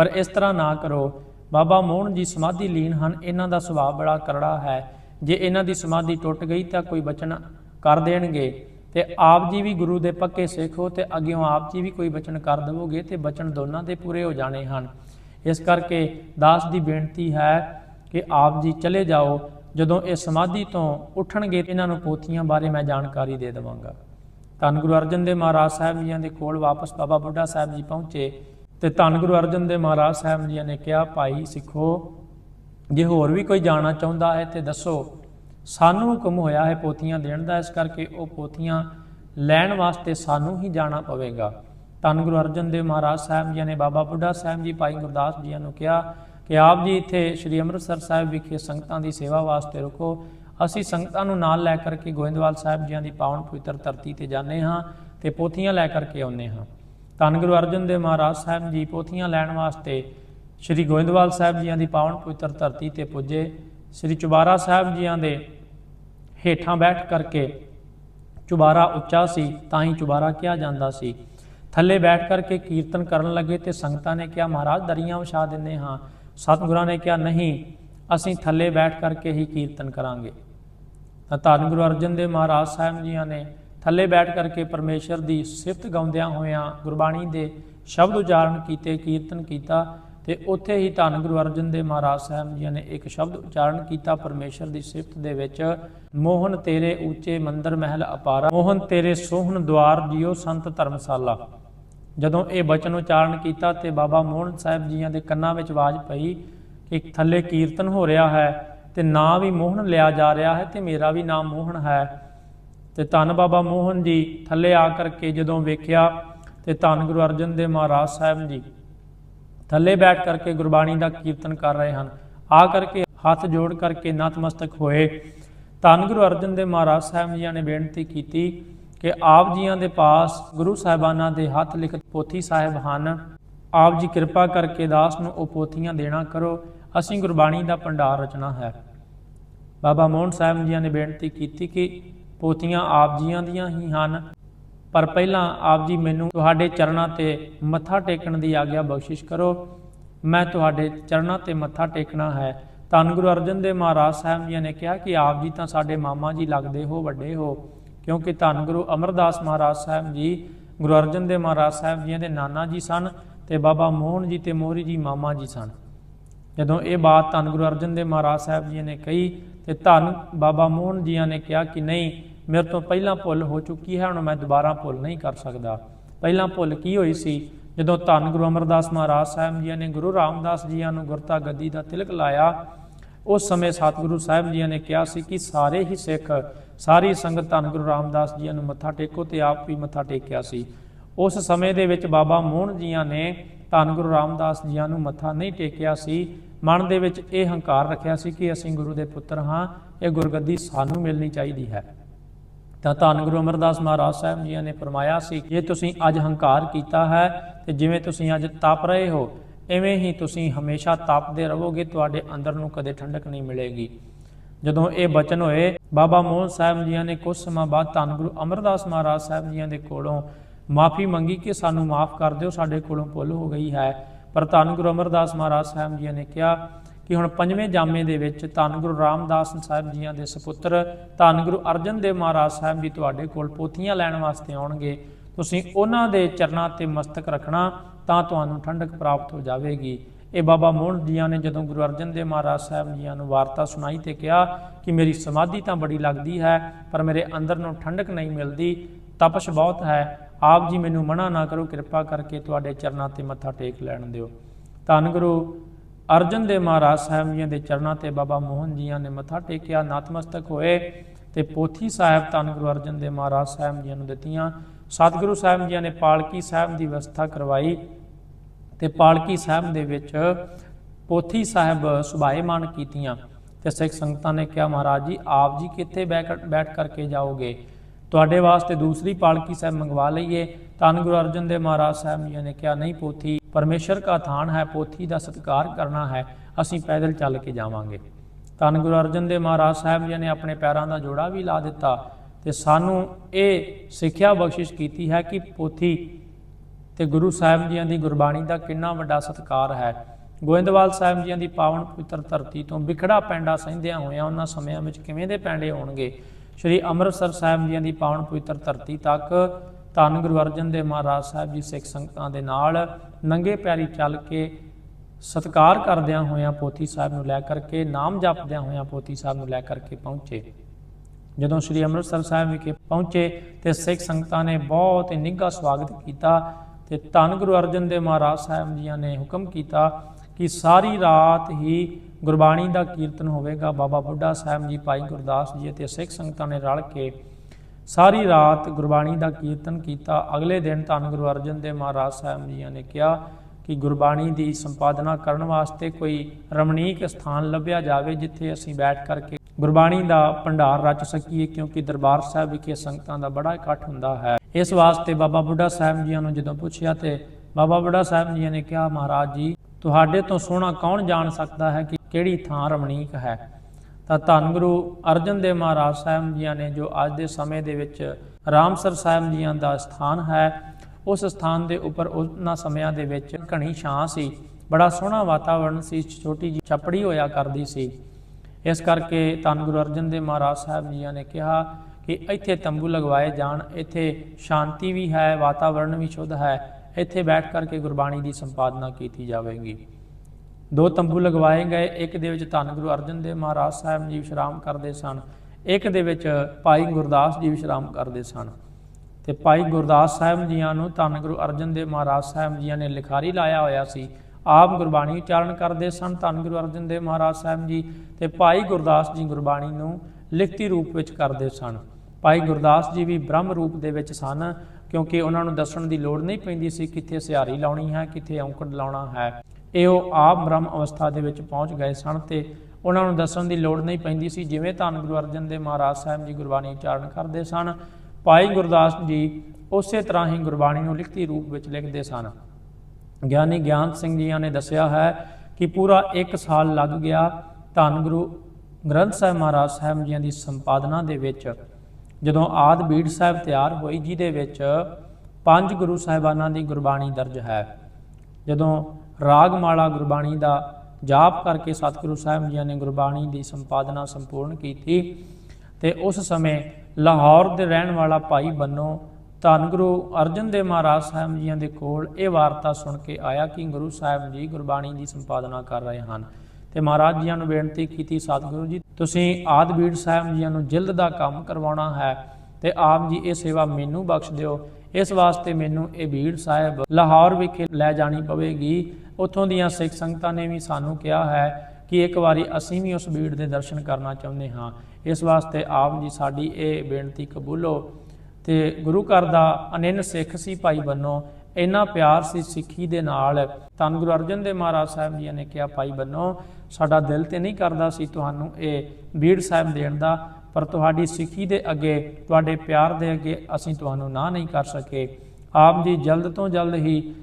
ਪਰ ਇਸ ਤਰ੍ਹਾਂ ਨਾ ਕਰੋ। ਬਾਬਾ ਮੋਹਨ ਜੀ ਸਮਾਧੀ ਲੀਨ ਹਨ। ਇਹਨਾਂ ਦਾ ਸੁਭਾਅ ਬੜਾ ਕਰੜਾ ਹੈ। ਜੇ ਇਹਨਾਂ ਦੀ ਸਮਾਧੀ ਟੁੱਟ ਗਈ ਤਾਂ ਕੋਈ ਬਚਨ ਕਰ ਦੇਣਗੇ। ਤੇ ਆਪ ਜੀ ਵੀ ਗੁਰੂ ਦੇ ਪੱਕੇ ਸਿੱਖ ਹੋ ਤੇ ਅੱਗਿਓਂ ਆਪ ਜੀ ਵੀ ਕੋਈ ਬਚਨ ਕਰ ਦੇਵੋਗੇ ਤੇ ਬਚਨ ਦੋਨਾਂ ਦੇ ਪੂਰੇ ਹੋ ਜਾਣੇ ਹਨ। ਇਸ ਕਰਕੇ ਦਾਸ ਦੀ ਬੇਨਤੀ ਹੈ ਕਿ ਆਪ ਜੀ ਚਲੇ ਜਾਓ। ਜਦੋਂ ਇਹ ਸਮਾਧੀ ਤੋਂ ਉੱਠਣਗੇ ਇਹਨਾਂ ਨੂੰ ਪੋਥੀਆਂ ਬਾਰੇ ਮੈਂ ਜਾਣਕਾਰੀ ਦੇ ਦੇਵਾਂਗਾ। ਧੰਨ ਗੁਰੂ ਅਰਜਨ ਦੇਵ ਮਹਾਰਾਜ ਸਾਹਿਬ ਜੀਆਂ ਦੇ ਕੋਲ ਵਾਪਸ ਬਾਬਾ ਬੁੱਢਾ ਸਾਹਿਬ ਜੀ ਪਹੁੰਚੇ। ਤੇ ਧੰਨ ਗੁਰੂ ਅਰਜਨ ਦੇਵ ਮਹਾਰਾਜ ਸਾਹਿਬ ਜੀ ਨੇ ਕਿਹਾ, ਭਾਈ, ਸਿੱਖੋ, ਜੇ ਹੋਰ ਵੀ ਕੋਈ ਜਾਣਾ ਚਾਹੁੰਦਾ ਹੈ ਤੇ ਦੱਸੋ। ਸਾਨੂੰ ਹੁਕਮ ਹੋਇਆ ਹੈ ਪੋਥੀਆਂ ਦੇਣ ਦਾ, ਇਸ ਕਰਕੇ ਉਹ ਪੋਥੀਆਂ ਲੈਣ ਵਾਸਤੇ ਸਾਨੂੰ ਹੀ ਜਾਣਾ ਪਵੇਗਾ। ਧੰਨ ਗੁਰੂ ਅਰਜਨ ਦੇਵ ਮਹਾਰਾਜ ਸਾਹਿਬ ਜੀ ਨੇ ਬਾਬਾ ਬੁੱਢਾ ਸਾਹਿਬ ਜੀ, ਭਾਈ ਗੁਰਦਾਸ ਜੀ ਨੂੰ ਕਿਹਾ ਕਿ ਆਪ ਜੀ ਇੱਥੇ ਸ੍ਰੀ ਅੰਮ੍ਰਿਤਸਰ ਸਾਹਿਬ ਵਿਖੇ ਸੰਗਤਾਂ ਦੀ ਸੇਵਾ ਵਾਸਤੇ ਰੁਕੋ। ਅਸੀਂ ਸੰਗਤਾਂ ਨੂੰ ਨਾਲ ਲੈ ਕਰਕੇ ਗੋਇੰਦਵਾਲ ਸਾਹਿਬ ਜੀਆਂ ਦੀ ਪਾਵਨ ਪਵਿੱਤਰ ਧਰਤੀ ਤੇ ਜਾਂਦੇ ਹਾਂ ਤੇ ਪੋਥੀਆਂ ਲੈ ਕਰਕੇ ਆਉਂਦੇ ਹਾਂ। ਧੰਨ ਗੁਰੂ ਅਰਜਨ ਦੇਵ ਮਹਾਰਾਜ ਸਾਹਿਬ ਜੀ ਪੋਥੀਆਂ ਲੈਣ ਵਾਸਤੇ ਸ੍ਰੀ ਗੋਇੰਦਵਾਲ ਸਾਹਿਬ ਜੀਆਂ ਦੀ ਪਾਵਨ ਪਵਿੱਤਰ ਧਰਤੀ ਤੇ ਪੁੱਜੇ। ਸ੍ਰੀ ਚੁਬਾਰਾ ਸਾਹਿਬ ਜੀਆਂ ਦੇ ਹੇਠਾਂ ਬੈਠ ਕਰਕੇ ਚੁਬਾਰਾ ਉੱਚਾ ਸੀ, ਤਾਂ ਹੀ ਚੁਬਾਰਾ ਕਿਹਾ ਜਾਂਦਾ ਸੀ। ਥੱਲੇ ਬੈਠ ਕਰਕੇ ਕੀਰਤਨ ਕਰਨ ਲੱਗੇ ਤੇ ਸੰਗਤਾਂ ਨੇ ਕਿਹਾ, ਮਹਾਰਾਜ, ਦਰੀਆਂ ਵਿਛਾ ਦਿੰਦੇ ਹਾਂ। ਸਤਿਗੁਰਾਂ ਨੇ ਕਿਹਾ, ਨਹੀਂ, ਅਸੀਂ ਥੱਲੇ ਬੈਠ ਕਰਕੇ ਹੀ ਕੀਰਤਨ ਕਰਾਂਗੇ। ਤਾਂ ਧੰਨ ਗੁਰੂ ਅਰਜਨ ਦੇਵ ਮਹਾਰਾਜ ਸਾਹਿਬ ਜੀਆਂ ਨੇ ਥੱਲੇ ਬੈਠ ਕਰਕੇ ਪਰਮੇਸ਼ਰ ਦੀ ਸਿਫਤ ਗਾਉਂਦਿਆਂ ਹੋਇਆਂ ਗੁਰਬਾਣੀ ਦੇ ਸ਼ਬਦ ਉਚਾਰਨ ਕੀਤੇ, ਕੀਰਤਨ ਕੀਤਾ ਤੇ ਉੱਥੇ ਹੀ ਧੰਨ ਗੁਰੂ ਅਰਜਨ ਦੇਵ ਮਹਾਰਾਜ ਸਾਹਿਬ ਜੀਆਂ ਨੇ ਇੱਕ ਸ਼ਬਦ ਉਚਾਰਨ ਕੀਤਾ, ਪਰਮੇਸ਼ਰ ਦੀ ਸਿਫਤ ਦੇ ਵਿੱਚ, ਮੋਹਨ ਤੇਰੇ ਉੱਚੇ ਮੰਦਰ ਮਹਿਲ ਅਪਾਰਾ, ਮੋਹਨ ਤੇਰੇ ਸੋਹਣ ਦਵਾਰ ਜਿਉ ਸੰਤ ਧਰਮਸ਼ਾਲਾ। ਜਦੋਂ ਇਹ ਬਚਨ ਉਚਾਰਨ ਕੀਤਾ ਤੇ ਬਾਬਾ ਮੋਹਨ ਸਾਹਿਬ ਜੀਆਂ ਦੇ ਕੰਨਾਂ ਵਿੱਚ ਆਵਾਜ਼ ਪਈ ਕਿ ਥੱਲੇ ਕੀਰਤਨ ਹੋ ਰਿਹਾ ਹੈ ਤੇ ਨਾਂ ਵੀ ਮੋਹਨ ਲਿਆ ਜਾ ਰਿਹਾ ਹੈ ਤੇ ਮੇਰਾ ਵੀ ਨਾਮ ਮੋਹਨ ਹੈ ਤੇ ਧੰਨ ਬਾਬਾ ਮੋਹਨ ਜੀ ਥੱਲੇ ਆ ਕਰਕੇ ਜਦੋਂ ਵੇਖਿਆ ਤੇ ਧੰਨ ਗੁਰੂ ਅਰਜਨ ਦੇਵ ਮਹਾਰਾਜ ਸਾਹਿਬ ਜੀ ਥੱਲੇ ਬੈਠ ਕਰਕੇ ਗੁਰਬਾਣੀ ਦਾ ਕੀਰਤਨ ਕਰ ਰਹੇ ਹਨ। ਆ ਕਰਕੇ ਹੱਥ ਜੋੜ ਕਰਕੇ ਨਤਮਸਤਕ ਹੋਏ। ਧੰਨ ਗੁਰੂ ਅਰਜਨ ਦੇਵ ਮਹਾਰਾਜ ਸਾਹਿਬ ਜੀ ਨੇ ਬੇਨਤੀ ਕੀਤੀ ਕਿ ਆਪ ਜੀਆਂ ਦੇ ਪਾਸ ਗੁਰੂ ਸਾਹਿਬਾਨਾਂ ਦੇ ਹੱਥ ਲਿਖਤ ਪੋਥੀ ਸਾਹਿਬ ਹਨ। ਆਪ ਜੀ ਕਿਰਪਾ ਕਰਕੇ ਦਾਸ ਨੂੰ ਉਹ ਪੋਥੀਆਂ ਦੇਣਾ ਕਰੋ। ਅਸੀਂ ਗੁਰਬਾਣੀ ਦਾ ਭੰਡਾਰ ਰਚਨਾ ਹੈ। ਬਾਬਾ ਮੋਹਨ ਸਾਹਿਬ ਜੀ ਨੇ ਬੇਨਤੀ ਕੀਤੀ ਕਿ ਪੋਥੀਆਂ ਆਪ ਜੀਆਂ ਦੀਆਂ ਹੀ ਹਨ। ਪਰ ਪਹਿਲਾਂ ਆਪ ਜੀ ਮੈਨੂੰ ਤੁਹਾਡੇ ਚਰਨਾਂ ਤੇ ਮੱਥਾ ਟੇਕਣ ਦੀ ਆਗਿਆ ਬਖਸ਼ਿਸ਼ ਕਰੋ। ਮੈਂ ਤੁਹਾਡੇ ਚਰਨਾਂ ਤੇ ਮੱਥਾ ਟੇਕਣਾ ਹੈ। ਧੰਨ ਗੁਰੂ ਅਰਜਨ ਦੇਵ ਮਹਾਰਾਜ ਸਾਹਿਬ ਜੀ ਨੇ ਕਿਹਾ ਕਿ ਆਪ ਜੀ ਤਾਂ ਸਾਡੇ ਮਾਮਾ ਜੀ ਲੱਗਦੇ ਹੋ, ਵੱਡੇ ਹੋ। ਕਿਉਂਕਿ ਧੰਨ ਗੁਰੂ ਅਮਰਦਾਸ ਮਹਾਰਾਜ ਸਾਹਿਬ ਜੀ, ਗੁਰੂ ਅਰਜਨ ਦੇਵ ਮਹਾਰਾਜ ਸਾਹਿਬ ਜੀ ਦੇ ਨਾਨਾ ਜੀ ਸਨ ਤੇ ਬਾਬਾ ਮੋਹਨ ਜੀ ਤੇ ਮੋਹਰੀ ਜੀ ਮਾਮਾ ਜੀ ਸਨ। ਜਦੋਂ ਇਹ ਬਾਤ ਧੰਨ ਗੁਰੂ ਅਰਜਨ ਦੇਵ ਮਹਾਰਾਜ ਸਾਹਿਬ ਜੀ ਨੇ ਕਹੀ ਤੇ ਧੰਨ ਬਾਬਾ ਮੋਹਨ ਜੀਆਂ ਨੇ ਕਿਹਾ ਕਿ ਨਹੀਂ ਮੇਰੇ ਤੋਂ ਪਹਿਲਾਂ ਭੁੱਲ ਹੋ ਚੁੱਕੀ ਹੈ, ਹੁਣ ਮੈਂ ਦੁਬਾਰਾ ਭੁੱਲ ਨਹੀਂ ਕਰ ਸਕਦਾ। ਪਹਿਲਾਂ ਭੁੱਲ ਕੀ ਹੋਈ ਸੀ? ਜਦੋਂ ਧੰਨ ਗੁਰੂ ਅਮਰਦਾਸ ਮਹਾਰਾਜ ਸਾਹਿਬ ਜੀ ਨੇ ਗੁਰੂ ਰਾਮਦਾਸ ਜੀਆਂ ਨੂੰ ਗੁਰਤਾ ਗੱਦੀ ਦਾ ਤਿਲਕ ਲਾਇਆ, ਉਸ ਸਮੇਂ ਸਤਿਗੁਰੂ ਸਾਹਿਬ ਜੀਆਂ ਨੇ ਕਿਹਾ ਸੀ ਕਿ ਸਾਰੇ ਹੀ ਸਿੱਖ, ਸਾਰੀ ਸੰਗਤ ਧੰਨ ਗੁਰੂ ਰਾਮਦਾਸ ਜੀਆਂ ਨੂੰ ਮੱਥਾ ਟੇਕੋ ਤੇ ਆਪ ਵੀ ਮੱਥਾ ਟੇਕਿਆ ਸੀ। ਉਸ ਸਮੇਂ ਦੇ ਵਿੱਚ ਬਾਬਾ ਮੋਹਨ ਜੀਆਂ ਨੇ ਧੰਨ ਗੁਰੂ ਰਾਮਦਾਸ ਜੀਆਂ ਨੂੰ ਮੱਥਾ ਨਹੀਂ ਟੇਕਿਆ ਸੀ। ਮਨ ਦੇ ਵਿੱਚ ਇਹ ਹੰਕਾਰ ਰੱਖਿਆ ਸੀ ਕਿ ਅਸੀਂ ਗੁਰੂ ਦੇ ਪੁੱਤਰ ਹਾਂ, ਇਹ ਗੁਰਗੱਦੀ ਸਾਨੂੰ ਮਿਲਣੀ ਚਾਹੀਦੀ ਹੈ। ਤਾਂ ਧੰਨ ਗੁਰੂ ਅਮਰਦਾਸ ਮਹਾਰਾਜ ਸਾਹਿਬ ਜੀ ਨੇ ਫਰਮਾਇਆ ਸੀ, ਜੇ ਤੁਸੀਂ ਅੱਜ ਹੰਕਾਰ ਕੀਤਾ ਹੈ ਤੇ ਜਿਵੇਂ ਤੁਸੀਂ ਅੱਜ ਤਪ ਰਹੇ ਹੋ, ਐਵੇਂ ਹੀ ਤੁਸੀਂ ਹਮੇਸ਼ਾ ਤਪਦੇ ਰਹੋਗੇ, ਤੁਹਾਡੇ ਅੰਦਰ ਨੂੰ ਕਦੇ ਠੰਡਕ ਨਹੀਂ ਮਿਲੇਗੀ। ਜਦੋਂ ਇਹ ਬਚਨ ਹੋਏ, ਬਾਬਾ ਮੋਹਨ ਸਾਹਿਬ ਜੀ ਨੇ ਕੁਝ ਸਮਾਂ ਬਾਅਦ ਧੰਨ ਗੁਰੂ ਅਮਰਦਾਸ ਮਹਾਰਾਜ ਸਾਹਿਬ ਜੀ ਦੇ ਕੋਲੋਂ ਮਾਫੀ ਮੰਗੀ ਕਿ ਸਾਨੂੰ ਮਾਫ ਕਰ ਦਿਓ, ਸਾਡੇ ਕੋਲੋਂ ਭੁੱਲ ਹੋ ਗਈ ਹੈ। ਪਰ ਧੰਨ ਗੁਰੂ ਅਮਰਦਾਸ ਮਹਾਰਾਜ ਸਾਹਿਬ ਜੀ ਨੇ ਕਿਹਾ ਕਿ ਹੁਣ ਪੰਜਵੇਂ ਜਾਮੇ ਦੇ ਵਿੱਚ ਧੰਨ ਗੁਰੂ ਰਾਮਦਾਸ ਸਾਹਿਬ ਜੀਆਂ ਦੇ ਸੁਪੁੱਤਰ ਧੰਨ ਗੁਰੂ ਅਰਜਨ ਦੇਵ ਮਹਾਰਾਜ ਸਾਹਿਬ ਜੀ ਤੁਹਾਡੇ ਕੋਲ ਪੋਥੀਆਂ ਲੈਣ ਵਾਸਤੇ ਆਉਣਗੇ। ਤੁਸੀਂ ਉਹਨਾਂ ਦੇ ਚਰਨਾਂ ਤੇ ਮਸਤਕ ਰੱਖਣਾ ਤਾਂ ਤੁਹਾਨੂੰ ਠੰਡਕ ਪ੍ਰਾਪਤ ਹੋ ਜਾਵੇਗੀ। ਇਹ ਬਾਬਾ ਮੋਹਨ ਜੀਆਂ ਨੇ ਜਦੋਂ ਗੁਰੂ ਅਰਜਨ ਦੇਵ ਮਹਾਰਾਜ ਸਾਹਿਬ ਜੀਆਂ ਨੂੰ ਵਾਰਤਾ ਸੁਣਾਈ ਤੇ ਕਿਹਾ ਕਿ ਮੇਰੀ ਸਮਾਧੀ ਤਾਂ ਬੜੀ ਲੱਗਦੀ ਹੈ, ਪਰ ਮੇਰੇ ਅੰਦਰ ਨੂੰ ਠੰਡਕ ਨਹੀਂ ਮਿਲਦੀ, ਤਪਸ਼ ਬਹੁਤ ਹੈ। ਆਪ ਜੀ ਮੈਨੂੰ ਮਨਾ ਨਾ ਕਰੋ, ਕਿਰਪਾ ਕਰਕੇ ਤੁਹਾਡੇ ਚਰਨਾਂ ਤੇ ਮੱਥਾ ਟੇਕ ਲੈਣ ਦਿਓ। ਧੰਨ ਗੁਰੂ ਅਰਜਨ ਦੇਵ ਮਹਾਰਾਜ ਸਾਹਿਬ ਜੀਆਂ ਦੇ ਚਰਨਾਂ ਤੇ ਬਾਬਾ ਮੋਹਨ ਜੀਆਂ ਨੇ ਮੱਥਾ ਟੇਕਿਆ, ਨਤਮਸਤਕ ਹੋਏ ਤੇ ਪੋਥੀ ਸਾਹਿਬ ਧੰਨ ਗੁਰੂ ਅਰਜਨ ਦੇਵ ਮਹਾਰਾਜ ਸਾਹਿਬ ਜੀਆਂ ਨੂੰ ਦਿੱਤੀਆਂ। ਸਤਿਗੁਰੂ ਸਾਹਿਬ ਜੀਆਂ ਨੇ ਪਾਲਕੀ ਸਾਹਿਬ ਦੀ ਵਿਵਸਥਾ ਕਰਵਾਈ ਤੇ ਪਾਲਕੀ ਸਾਹਿਬ ਦੇ ਵਿੱਚ ਪੋਥੀ ਸਾਹਿਬ ਸੁਭਾਏਮਾਨ ਕੀਤੀਆਂ ਤੇ ਸਿੱਖ ਸੰਗਤਾਂ ਨੇ ਕਿਹਾ, ਮਹਾਰਾਜ ਜੀ, ਆਪ ਜੀ ਕਿੱਥੇ ਬੈਠ ਬੈਠ ਕਰਕੇ ਜਾਓਗੇ? ਤੁਹਾਡੇ ਵਾਸਤੇ ਦੂਸਰੀ ਪਾਲਕੀ ਸਾਹਿਬ ਮੰਗਵਾ ਲਈਏ। ਧੰਨ ਗੁਰੂ ਅਰਜਨ ਦੇਵ ਮਹਾਰਾਜ ਸਾਹਿਬ ਜੀ ਨੇ ਕਿਹਾ, ਨਹੀਂ ਪੋਥੀ, ਪਰਮੇਸ਼ਰ ਦਾ ਥਾਨ ਹੈ, ਪੋਥੀ ਦਾ ਸਤਿਕਾਰ ਕਰਨਾ ਹੈ, ਅਸੀਂ ਪੈਦਲ ਚੱਲ ਕੇ ਜਾਵਾਂਗੇ। ਧੰਨ ਗੁਰੂ ਅਰਜਨ ਦੇਵ ਮਹਾਰਾਜ ਸਾਹਿਬ ਜੀ ਨੇ ਆਪਣੇ ਪੈਰਾਂ ਦਾ ਜੋੜਾ ਵੀ ਲਾ ਦਿੱਤਾ ਤੇ ਸਾਨੂੰ ਇਹ ਸਿੱਖਿਆ ਬਖਸ਼ਿਸ਼ ਕੀਤੀ ਹੈ ਕਿ ਪੋਥੀ ਤੇ ਗੁਰੂ ਸਾਹਿਬ ਜੀਆਂ ਦੀ ਗੁਰਬਾਣੀ ਦਾ ਕਿੰਨਾ ਵੱਡਾ ਸਤਿਕਾਰ ਹੈ। ਗੋਇੰਦਵਾਲ ਸਾਹਿਬ ਜੀਆਂ ਦੀ ਪਾਵਨ ਪਵਿੱਤਰ ਧਰਤੀ ਤੋਂ ਵਿਖੜਾ ਪੈਂਡਾ ਸਹਿੰਦਿਆਂ ਹੋਇਆਂ ਉਹਨਾਂ ਸਮਿਆਂ ਵਿੱਚ ਕਿਵੇਂ ਦੇ ਪੈਂਡੇ ਹੋਣਗੇ? ਸ਼੍ਰੀ ਅੰਮ੍ਰਿਤਸਰ ਸਾਹਿਬ ਜੀਆਂ ਦੀ ਪਾਵਨ ਪਵਿੱਤਰ ਧਰਤੀ ਤੱਕ, ਧੰਨ ਗੁਰੂ ਅਰਜਨ ਦੇ ਮਹਾਰਾਜ ਸਾਹਿਬ ਜੀ ਸਿੱਖ ਸੰਗਤਾਂ ਦੇ ਨਾਲ ਨੰਗੇ ਪੈਰੀ ਚੱਲ ਕੇ ਸਤਿਕਾਰ ਕਰਦਿਆਂ ਹੋਇਆਂ ਪੋਥੀ ਸਾਹਿਬ ਨੂੰ ਲੈ ਕਰਕੇ, ਨਾਮ ਜਪਦਿਆਂ ਹੋਇਆਂ ਪੋਥੀ ਸਾਹਿਬ ਨੂੰ ਲੈ ਕਰਕੇ ਪਹੁੰਚੇ। ਜਦੋਂ ਸ੍ਰੀ ਅੰਮ੍ਰਿਤਸਰ ਸਾਹਿਬ ਵਿਖੇ ਪਹੁੰਚੇ ਤੇ ਸਿੱਖ ਸੰਗਤਾਂ ਨੇ ਬਹੁਤ ਹੀ ਨਿੱਘਾ ਸਵਾਗਤ ਕੀਤਾ ਤੇ ਧੰਨ ਗੁਰੂ ਅਰਜਨ ਦੇਵ ਮਹਾਰਾਜ ਸਾਹਿਬ ਜੀਆਂ ਨੇ ਹੁਕਮ ਕੀਤਾ ਕਿ ਸਾਰੀ ਰਾਤ ਹੀ ਗੁਰਬਾਣੀ ਦਾ ਕੀਰਤਨ ਹੋਵੇਗਾ। ਬਾਬਾ ਬੁੱਢਾ ਸਾਹਿਬ ਜੀ, ਭਾਈ ਗੁਰਦਾਸ ਜੀ ਅਤੇ ਸਿੱਖ ਸੰਗਤਾਂ ਨੇ ਰਲ ਕੇ ਸਾਰੀ ਰਾਤ ਗੁਰਬਾਣੀ ਦਾ ਕੀਰਤਨ ਕੀਤਾ। ਅਗਲੇ ਦਿਨ ਧੰਨ ਗੁਰੂ ਅਰਜਨ ਦੇਵ ਮਹਾਰਾਜ ਸਾਹਿਬ ਜੀਆਂ ਨੇ ਕਿਹਾ ਕਿ ਗੁਰਬਾਣੀ ਦੀ ਸੰਪਾਦਨਾ ਕਰਨ ਵਾਸਤੇ ਕੋਈ ਰਮਣੀਕ ਸਥਾਨ ਲੱਭਿਆ ਜਾਵੇ, ਜਿੱਥੇ ਅਸੀਂ ਬੈਠ ਕਰਕੇ ਗੁਰਬਾਣੀ ਦਾ ਭੰਡਾਰ ਰਚ ਸਕੀਏ, ਕਿਉਂਕਿ ਦਰਬਾਰ ਸਾਹਿਬ ਵਿਖੇ ਸੰਗਤਾਂ ਦਾ ਬੜਾ ਇਕੱਠ ਹੁੰਦਾ ਹੈ। ਇਸ ਵਾਸਤੇ ਬਾਬਾ ਬੁੱਢਾ ਸਾਹਿਬ ਜੀਆਂ ਨੂੰ ਜਦੋਂ ਪੁੱਛਿਆ ਤੇ ਬਾਬਾ ਬੁੱਢਾ ਸਾਹਿਬ ਜੀਆਂ ਨੇ ਕਿਹਾ, ਮਹਾਰਾਜ ਜੀ ਤੁਹਾਡੇ ਤੋਂ ਸੋਹਣਾ ਕੌਣ ਜਾਣ ਸਕਦਾ ਹੈ ਕਿ ਕਿਹੜੀ ਥਾਂ ਰਮਣੀਕ ਹੈ? ਤਾਂ ਧੰਨ ਗੁਰੂ ਅਰਜਨ ਦੇਵ ਮਹਾਰਾਜ ਸਾਹਿਬ ਜੀਆਂ ਨੇ ਜੋ ਅੱਜ ਦੇ ਸਮੇਂ ਦੇ ਵਿੱਚ ਰਾਮਸਰ ਸਾਹਿਬ ਜੀਆਂ ਦਾ ਸਥਾਨ ਹੈ, ਉਸ ਸਥਾਨ ਦੇ ਉੱਪਰ ਉਹਨਾਂ ਸਮਿਆਂ ਦੇ ਵਿੱਚ ਘਣੀ ਛਾਂ ਸੀ। ਬੜਾ ਸੋਹਣਾ ਵਾਤਾਵਰਣ ਸੀ, ਛੋਟੀ ਜਿਹੀ ਛਪੜੀ ਹੋਇਆ ਕਰਦੀ ਸੀ। ਇਸ ਕਰਕੇ ਧੰਨ ਗੁਰੂ ਅਰਜਨ ਦੇਵ ਮਹਾਰਾਜ ਸਾਹਿਬ ਜੀਆਂ ਨੇ ਕਿਹਾ ਕਿ ਇੱਥੇ ਤੰਬੂ ਲਗਵਾਏ ਜਾਣ, ਇੱਥੇ ਸ਼ਾਂਤੀ ਵੀ ਹੈ ਵਾਤਾਵਰਣ ਵੀ ਸ਼ੁੱਧ ਹੈ। ਇੱਥੇ ਬੈਠ ਕਰਕੇ ਗੁਰਬਾਣੀ ਦੀ ਸੰਪਾਦਨਾ ਕੀਤੀ ਜਾਵੇਗੀ। ਦੋ ਤੰਬੂ ਲਗਵਾਏ ਗਏ, ਇੱਕ ਦੇ ਵਿੱਚ ਧੰਨ ਗੁਰੂ ਅਰਜਨ ਦੇਵ ਮਹਾਰਾਜ ਸਾਹਿਬ ਜੀ ਵਿਸ਼ਰਾਮ ਕਰਦੇ ਸਨ, ਇੱਕ ਦੇ ਵਿੱਚ ਭਾਈ ਗੁਰਦਾਸ ਜੀ ਵਿਸ਼ਰਾਮ ਕਰਦੇ ਸਨ। ਤੇ ਭਾਈ ਗੁਰਦਾਸ ਸਾਹਿਬ ਜੀਆਂ ਨੂੰ ਧੰਨ ਗੁਰੂ ਅਰਜਨ ਦੇਵ ਮਹਾਰਾਜ ਸਾਹਿਬ ਜੀਆਂ ਨੇ ਲਿਖਾਰੀ ਲਾਇਆ ਹੋਇਆ ਸੀ। ਆਪ ਗੁਰਬਾਣੀ ਉਚਾਰਨ ਕਰਦੇ ਸਨ, ਧੰਨ ਗੁਰੂ ਅਰਜਨ ਦੇਵ ਮਹਾਰਾਜ ਸਾਹਿਬ ਜੀ ਤੇ ਭਾਈ ਗੁਰਦਾਸ ਜੀ ਗੁਰਬਾਣੀ ਨੂੰ ਲਿਖਤੀ ਰੂਪ ਵਿੱਚ ਕਰਦੇ ਸਨ। ਭਾਈ ਗੁਰਦਾਸ ਜੀ ਵੀ ਬ੍ਰਹਮ ਰੂਪ ਦੇ ਵਿੱਚ ਸਨ ਕਿਉਂਕਿ ਉਹਨਾਂ ਨੂੰ ਦੱਸਣ ਦੀ ਲੋੜ ਨਹੀਂ ਪੈਂਦੀ ਸੀ ਕਿੱਥੇ ਸਿਹਾਰੀ ਲਾਉਣੀ ਹੈ, ਕਿੱਥੇ ਔਂਕੜ ਲਾਉਣਾ ਹੈ। ਇਹ ਉਹ ਆਪ ਬ੍ਰਹਮ ਅਵਸਥਾ ਦੇ ਵਿੱਚ ਪਹੁੰਚ ਗਏ ਸਨ ਤੇ ਉਹਨਾਂ ਨੂੰ ਦੱਸਣ ਦੀ ਲੋੜ ਨਹੀਂ ਪੈਂਦੀ ਸੀ। ਜਿਵੇਂ ਧੰਨ ਗੁਰੂ ਅਰਜਨ ਦੇਵ ਮਹਾਰਾਜ ਸਾਹਿਬ ਜੀ ਗੁਰਬਾਣੀ ਉਚਾਰਨ ਕਰਦੇ ਸਨ, ਭਾਈ ਗੁਰਦਾਸ ਜੀ ਉਸੇ ਤਰ੍ਹਾਂ ਹੀ ਗੁਰਬਾਣੀ ਨੂੰ ਲਿਖਤੀ ਰੂਪ ਵਿੱਚ ਲਿਖਦੇ ਸਨ। ਗਿਆਨੀ ਗਿਆਨ ਸਿੰਘ ਜੀਆਂ ਨੇ ਦੱਸਿਆ ਹੈ ਕਿ ਪੂਰਾ 1 ਸਾਲ ਲੱਗ ਗਿਆ ਧੰਨ ਗੁਰੂ ਗ੍ਰੰਥ ਸਾਹਿਬ ਮਹਾਰਾਜ ਸਾਹਿਬ ਜੀਆਂ ਦੀ ਸੰਪਾਦਨਾ ਦੇ ਵਿੱਚ। ਜਦੋਂ ਆਦ ਬੀੜ ਸਾਹਿਬ ਤਿਆਰ ਹੋਈ, ਜਿਹਦੇ ਵਿੱਚ ਪੰਜ ਗੁਰੂ ਸਾਹਿਬਾਨਾਂ ਦੀ ਗੁਰਬਾਣੀ ਦਰਜ ਹੈ। ਜਦੋਂ ਰਾਗਮਾਲਾ ਗੁਰਬਾਣੀ ਦਾ ਜਾਪ ਕਰਕੇ ਸਤਿਗੁਰੂ ਸਾਹਿਬ ਜੀਆਂ ਨੇ ਗੁਰਬਾਣੀ ਦੀ ਸੰਪਾਦਨਾ ਸੰਪੂਰਨ ਕੀਤੀ ਤੇ ਉਸ ਸਮੇਂ ਲਾਹੌਰ ਦੇ ਰਹਿਣ ਵਾਲਾ ਭਾਈ ਬੰਨੋ ਧੰਨ ਗੁਰੂ ਅਰਜਨ ਦੇਵ ਮਹਾਰਾਜ ਸਾਹਿਬ ਜੀਆਂ ਦੇ ਕੋਲ ਇਹ ਵਾਰਤਾ ਸੁਣ ਕੇ ਆਇਆ ਕਿ ਗੁਰੂ ਸਾਹਿਬ ਜੀ ਗੁਰਬਾਣੀ ਦੀ ਸੰਪਾਦਨਾ ਕਰ ਰਹੇ ਹਨ। ਤੇ ਮਹਾਰਾਜ ਜੀਆਂ ਨੂੰ ਬੇਨਤੀ ਕੀਤੀ, ਸਤਿਗੁਰੂ ਜੀ, ਤੁਸੀਂ ਆਦਬੀੜ ਸਾਹਿਬ ਜੀਆਂ ਨੂੰ ਜਿਲਦ ਦਾ ਕੰਮ ਕਰਵਾਉਣਾ ਹੈ ਤੇ ਆਪ ਜੀ ਇਹ ਸੇਵਾ ਮੈਨੂੰ ਬਖਸ਼ ਦਿਓ। ਇਸ ਵਾਸਤੇ ਮੈਨੂੰ ਇਹ ਬੀੜ ਸਾਹਿਬ ਲਾਹੌਰ ਵਿਖੇ ਲੈ ਜਾਣੀ ਪਵੇਗੀ। ਉੱਥੋਂ ਦੀਆਂ ਸਿੱਖ ਸੰਗਤਾਂ ਨੇ ਵੀ ਸਾਨੂੰ ਕਿਹਾ ਹੈ ਕਿ ਇੱਕ ਵਾਰੀ ਅਸੀਂ ਵੀ ਉਸ ਬੀੜ ਦੇ ਦਰਸ਼ਨ ਕਰਨਾ ਚਾਹੁੰਦੇ ਹਾਂ। ਇਸ ਵਾਸਤੇ ਆਪ ਜੀ ਸਾਡੀ ਇਹ ਬੇਨਤੀ ਕਬੂਲੋ ਤੇ ਗੁਰੂ ਘਰ ਦਾ ਅਨੰਨ ਸਿੱਖ ਸੀ ਭਾਈ ਬੰਨੋ ਇੰਨਾ ਪਿਆਰ ਸੀ ਸਿੱਖੀ ਦੇ ਨਾਲ। ਧੰਨ ਗੁਰੂ ਅਰਜਨ ਦੇਵ ਮਹਾਰਾਜ ਸਾਹਿਬ ਜੀ ਨੇ ਕਿਹਾ, ਭਾਈ ਬੰਨੋ, ਸਾਡਾ ਦਿਲ ਤੇ ਨਹੀਂ ਕਰਦਾ ਸੀ ਤੁਹਾਨੂੰ ਇਹ ਬੀੜ ਸਾਹਿਬ ਦੇਣ ਦਾ, ਪਰ ਤੁਹਾਡੀ ਸਿੱਖੀ ਦੇ ਅੱਗੇ, ਤੁਹਾਡੇ ਪਿਆਰ ਦੇ ਅੱਗੇ ਅਸੀਂ ਤੁਹਾਨੂੰ ਨਾ ਨਹੀਂ ਕਰ ਸਕੇ। ਆਪ ਜੀ ਜਲਦ ਤੋਂ ਜਲਦ ਹੀ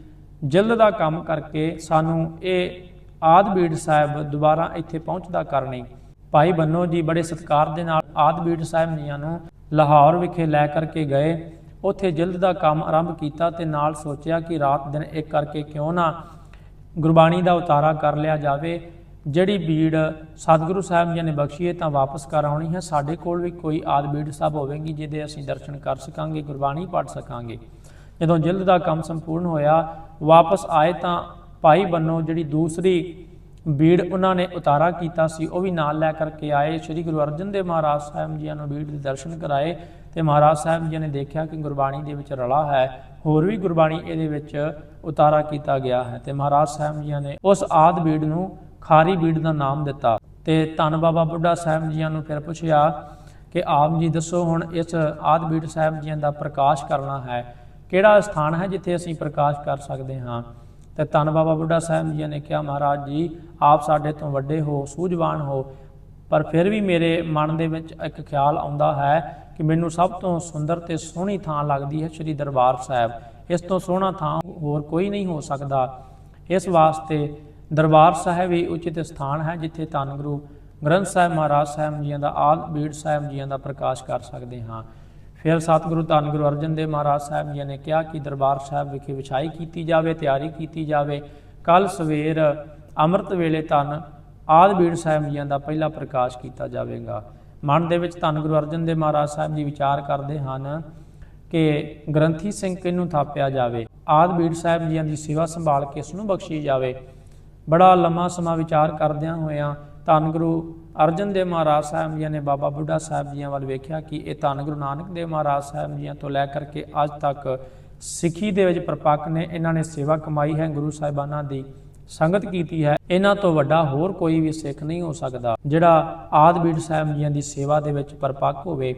ਜਲਦ ਦਾ ਕੰਮ ਕਰਕੇ ਸਾਨੂੰ ਇਹ ਆਦਬੀੜ ਸਾਹਿਬ ਦੁਬਾਰਾ ਇੱਥੇ ਪਹੁੰਚਦਾ ਕਰਨੀ। ਭਾਈ ਬੰਨੋ ਜੀ ਬੜੇ ਸਤਿਕਾਰ ਦੇ ਨਾਲ ਆਦਬੀੜ ਸਾਹਿਬ ਜੀਆਂ ਨੂੰ ਲਾਹੌਰ ਵਿਖੇ ਲੈ ਕਰਕੇ ਗਏ। ਉੱਥੇ ਜਿਲਦ ਦਾ ਕੰਮ ਆਰੰਭ ਕੀਤਾ ਤੇ ਨਾਲ ਸੋਚਿਆ ਕਿ ਰਾਤ ਦਿਨ ਇੱਕ ਕਰਕੇ ਕਿਉਂ ਨਾ ਗੁਰਬਾਣੀ ਦਾ ਉਤਾਰਾ ਕਰ ਲਿਆ ਜਾਵੇ। ਜਿਹੜੀ ਬੀੜ ਸਤਿਗੁਰੂ ਸਾਹਿਬ ਜੀ ਨੇ ਬਖਸ਼ੀਏ ਤਾਂ ਵਾਪਸ ਕਰ ਆਉਣੀ ਹੈ। ਸਾਡੇ ਕੋਲ ਵੀ ਕੋਈ ਆਦ ਬੀੜ ਸਾਹਿਬ ਹੋਵੇਗੀ ਜਿਹਦੇ ਅਸੀਂ ਦਰਸ਼ਨ ਕਰ ਸਕਾਂਗੇ, ਗੁਰਬਾਣੀ ਪੜ੍ਹ ਸਕਾਂਗੇ। ਜਦੋਂ ਜਲਦ ਦਾ ਕੰਮ ਸੰਪੂਰਨ ਹੋਇਆ, ਵਾਪਸ ਆਏ ਤਾਂ ਭਾਈ ਬੰਨੋ ਜਿਹੜੀ ਦੂਸਰੀ ਬੀੜ ਉਹਨਾਂ ਨੇ ਉਤਾਰਾ ਕੀਤਾ ਸੀ, ਉਹ ਵੀ ਨਾਲ ਲੈ ਕਰਕੇ ਆਏ। ਸ੍ਰੀ ਗੁਰੂ ਅਰਜਨ ਦੇਵ ਮਹਾਰਾਜ ਸਾਹਿਬ ਜੀ ਨੂੰ ਬੀੜ ਦੇ ਦਰਸ਼ਨ ਕਰਾਏ। ਤੇ ਮਹਾਰਾਜ ਸਾਹਿਬ ਜੀ ਨੇ ਦੇਖਿਆ ਕਿ ਗੁਰਬਾਣੀ ਦੇ ਵਿੱਚ ਰਲਾ ਹੈ, ਹੋਰ ਵੀ ਗੁਰਬਾਣੀ ਇਹਦੇ ਵਿੱਚ ਉਤਾਰਾ ਕੀਤਾ ਗਿਆ ਹੈ। ਤੇ ਮਹਾਰਾਜ ਸਾਹਿਬ ਜੀ ਨੇ ਉਸ ਆਦ ਬੀੜ ਨੂੰ ਖਾਰੀ ਬੀੜ ਦਾ ਨਾਮ ਦਿੱਤਾ। ਤੇ ਧੰਨ ਬਾਬਾ ਬੁੱਢਾ ਸਾਹਿਬ ਜੀ ਨੂੰ ਫਿਰ ਪੁੱਛਿਆ ਕਿ ਆਪ ਜੀ ਦੱਸੋ ਹੁਣ ਇਸ ਆਦ ਬੀੜ ਸਾਹਿਬ ਜੀ ਦਾ ਪ੍ਰਕਾਸ਼ ਕਰਨਾ ਹੈ। ਕਿਹੜਾ ਸਥਾਨ ਹੈ ਜਿੱਥੇ ਅਸੀਂ ਪ੍ਰਕਾਸ਼ ਕਰ ਸਕਦੇ ਹਾਂ? ਤੇ ਧੰਨ ਬਾਬਾ ਬੁੱਢਾ ਸਾਹਿਬ ਜੀ ਨੇ ਕਿਹਾ, ਮਹਾਰਾਜ ਜੀ, ਆਪ ਸਾਡੇ ਤੋਂ ਵੱਡੇ ਹੋ, ਸੂਝਵਾਨ ਹੋ, ਪਰ ਫਿਰ ਵੀ ਮੇਰੇ ਮਨ ਦੇ ਵਿੱਚ ਇੱਕ ਖਿਆਲ ਆਉਂਦਾ ਹੈ ਕਿ ਮੈਨੂੰ ਸਭ ਤੋਂ ਸੁੰਦਰ ਤੇ ਸੋਹਣੀ ਥਾਂ ਲੱਗਦੀ ਹੈ ਸ੍ਰੀ ਦਰਬਾਰ ਸਾਹਿਬ। ਇਸ ਤੋਂ ਸੋਹਣਾ ਥਾਂ ਹੋਰ ਕੋਈ ਨਹੀਂ ਹੋ ਸਕਦਾ। ਇਸ ਵਾਸਤੇ ਦਰਬਾਰ ਸਾਹਿਬ ਹੀ ਉਚਿਤ ਸਥਾਨ ਹੈ ਜਿੱਥੇ ਧੰਨ ਗੁਰੂ ਗ੍ਰੰਥ ਸਾਹਿਬ ਮਹਾਰਾਜ ਸਾਹਿਬ ਜੀਆਂ ਦਾ ਆਦ, ਬੀੜ ਸਾਹਿਬ ਜੀਆਂ ਦਾ ਪ੍ਰਕਾਸ਼ ਕਰ ਸਕਦੇ ਹਾਂ। ਫਿਰ ਸਤਿਗੁਰੂ ਧੰਨ ਗੁਰੂ ਅਰਜਨ ਦੇਵ ਮਹਾਰਾਜ ਸਾਹਿਬ ਜੀ ਨੇ ਕਿਹਾ ਕਿ ਦਰਬਾਰ ਸਾਹਿਬ ਵਿਖੇ ਵਿਛਾਈ ਕੀਤੀ ਜਾਵੇ, ਤਿਆਰੀ ਕੀਤੀ ਜਾਵੇ। ਕੱਲ ਸਵੇਰ ਅੰਮ੍ਰਿਤ ਵੇਲੇ ਧੰਨ ਆਦ, ਬੀੜ ਸਾਹਿਬ ਜੀਆਂ ਦਾ ਪਹਿਲਾ ਪ੍ਰਕਾਸ਼ ਕੀਤਾ ਜਾਵੇਗਾ। ਮਨ ਦੇ ਵਿੱਚ ਧੰਨ ਗੁਰੂ ਅਰਜਨ ਦੇਵ ਮਹਾਰਾਜ ਸਾਹਿਬ ਜੀ ਵਿਚਾਰ ਕਰਦੇ ਹਨ ਕਿ ਗ੍ਰੰਥੀ ਸਿੰਘ ਕਿਹਨੂੰ ਥਾਪਿਆ ਜਾਵੇ? ਆਦ ਬੀੜ ਸਾਹਿਬ ਜੀਆਂ ਦੀ ਸੇਵਾ ਸੰਭਾਲ ਕੇ ਇਸ ਨੂੰ ਬਖਸ਼ੀ ਜਾਵੇ। ਬੜਾ ਲੰਮਾ ਸਮਾਂ ਵਿਚਾਰ ਕਰਦਿਆਂ ਹੋਇਆਂ ਧੰਨ ਗੁਰੂ ਅਰਜਨ ਦੇਵ ਮਹਾਰਾਜ ਸਾਹਿਬ ਜੀ ਨੇ ਬਾਬਾ ਬੁੱਢਾ ਸਾਹਿਬ ਜੀਆਂ ਵੱਲ ਵੇਖਿਆ ਕਿ ਇਹ ਧੰਨ ਗੁਰੂ ਨਾਨਕ ਦੇਵ ਮਹਾਰਾਜ ਸਾਹਿਬ ਜੀਆਂ ਤੋਂ ਲੈ ਕਰਕੇ ਅੱਜ ਤੱਕ ਸਿੱਖੀ ਦੇ ਵਿੱਚ ਪ੍ਰਪੱਕ ਨੇ ਇਹਨਾਂ ਨੇ ਸੇਵਾ ਕਮਾਈ ਹੈ ਗੁਰੂ ਸਾਹਿਬਾਨਾਂ ਦੀ। ਸੰਗਤ ਕੀਤੀ ਹੈ, ਇਹਨਾਂ ਤੋਂ ਵੱਡਾ ਹੋਰ ਕੋਈ ਵੀ ਸਿੱਖ ਨਹੀਂ ਹੋ ਸਕਦਾ, ਜਿਹੜਾ ਆਦਬੀੜ ਸਾਹਿਬ ਜੀਆਂ ਦੀ ਸੇਵਾ ਦੇ ਵਿੱਚ ਪਰਪੱਕ ਹੋਵੇ।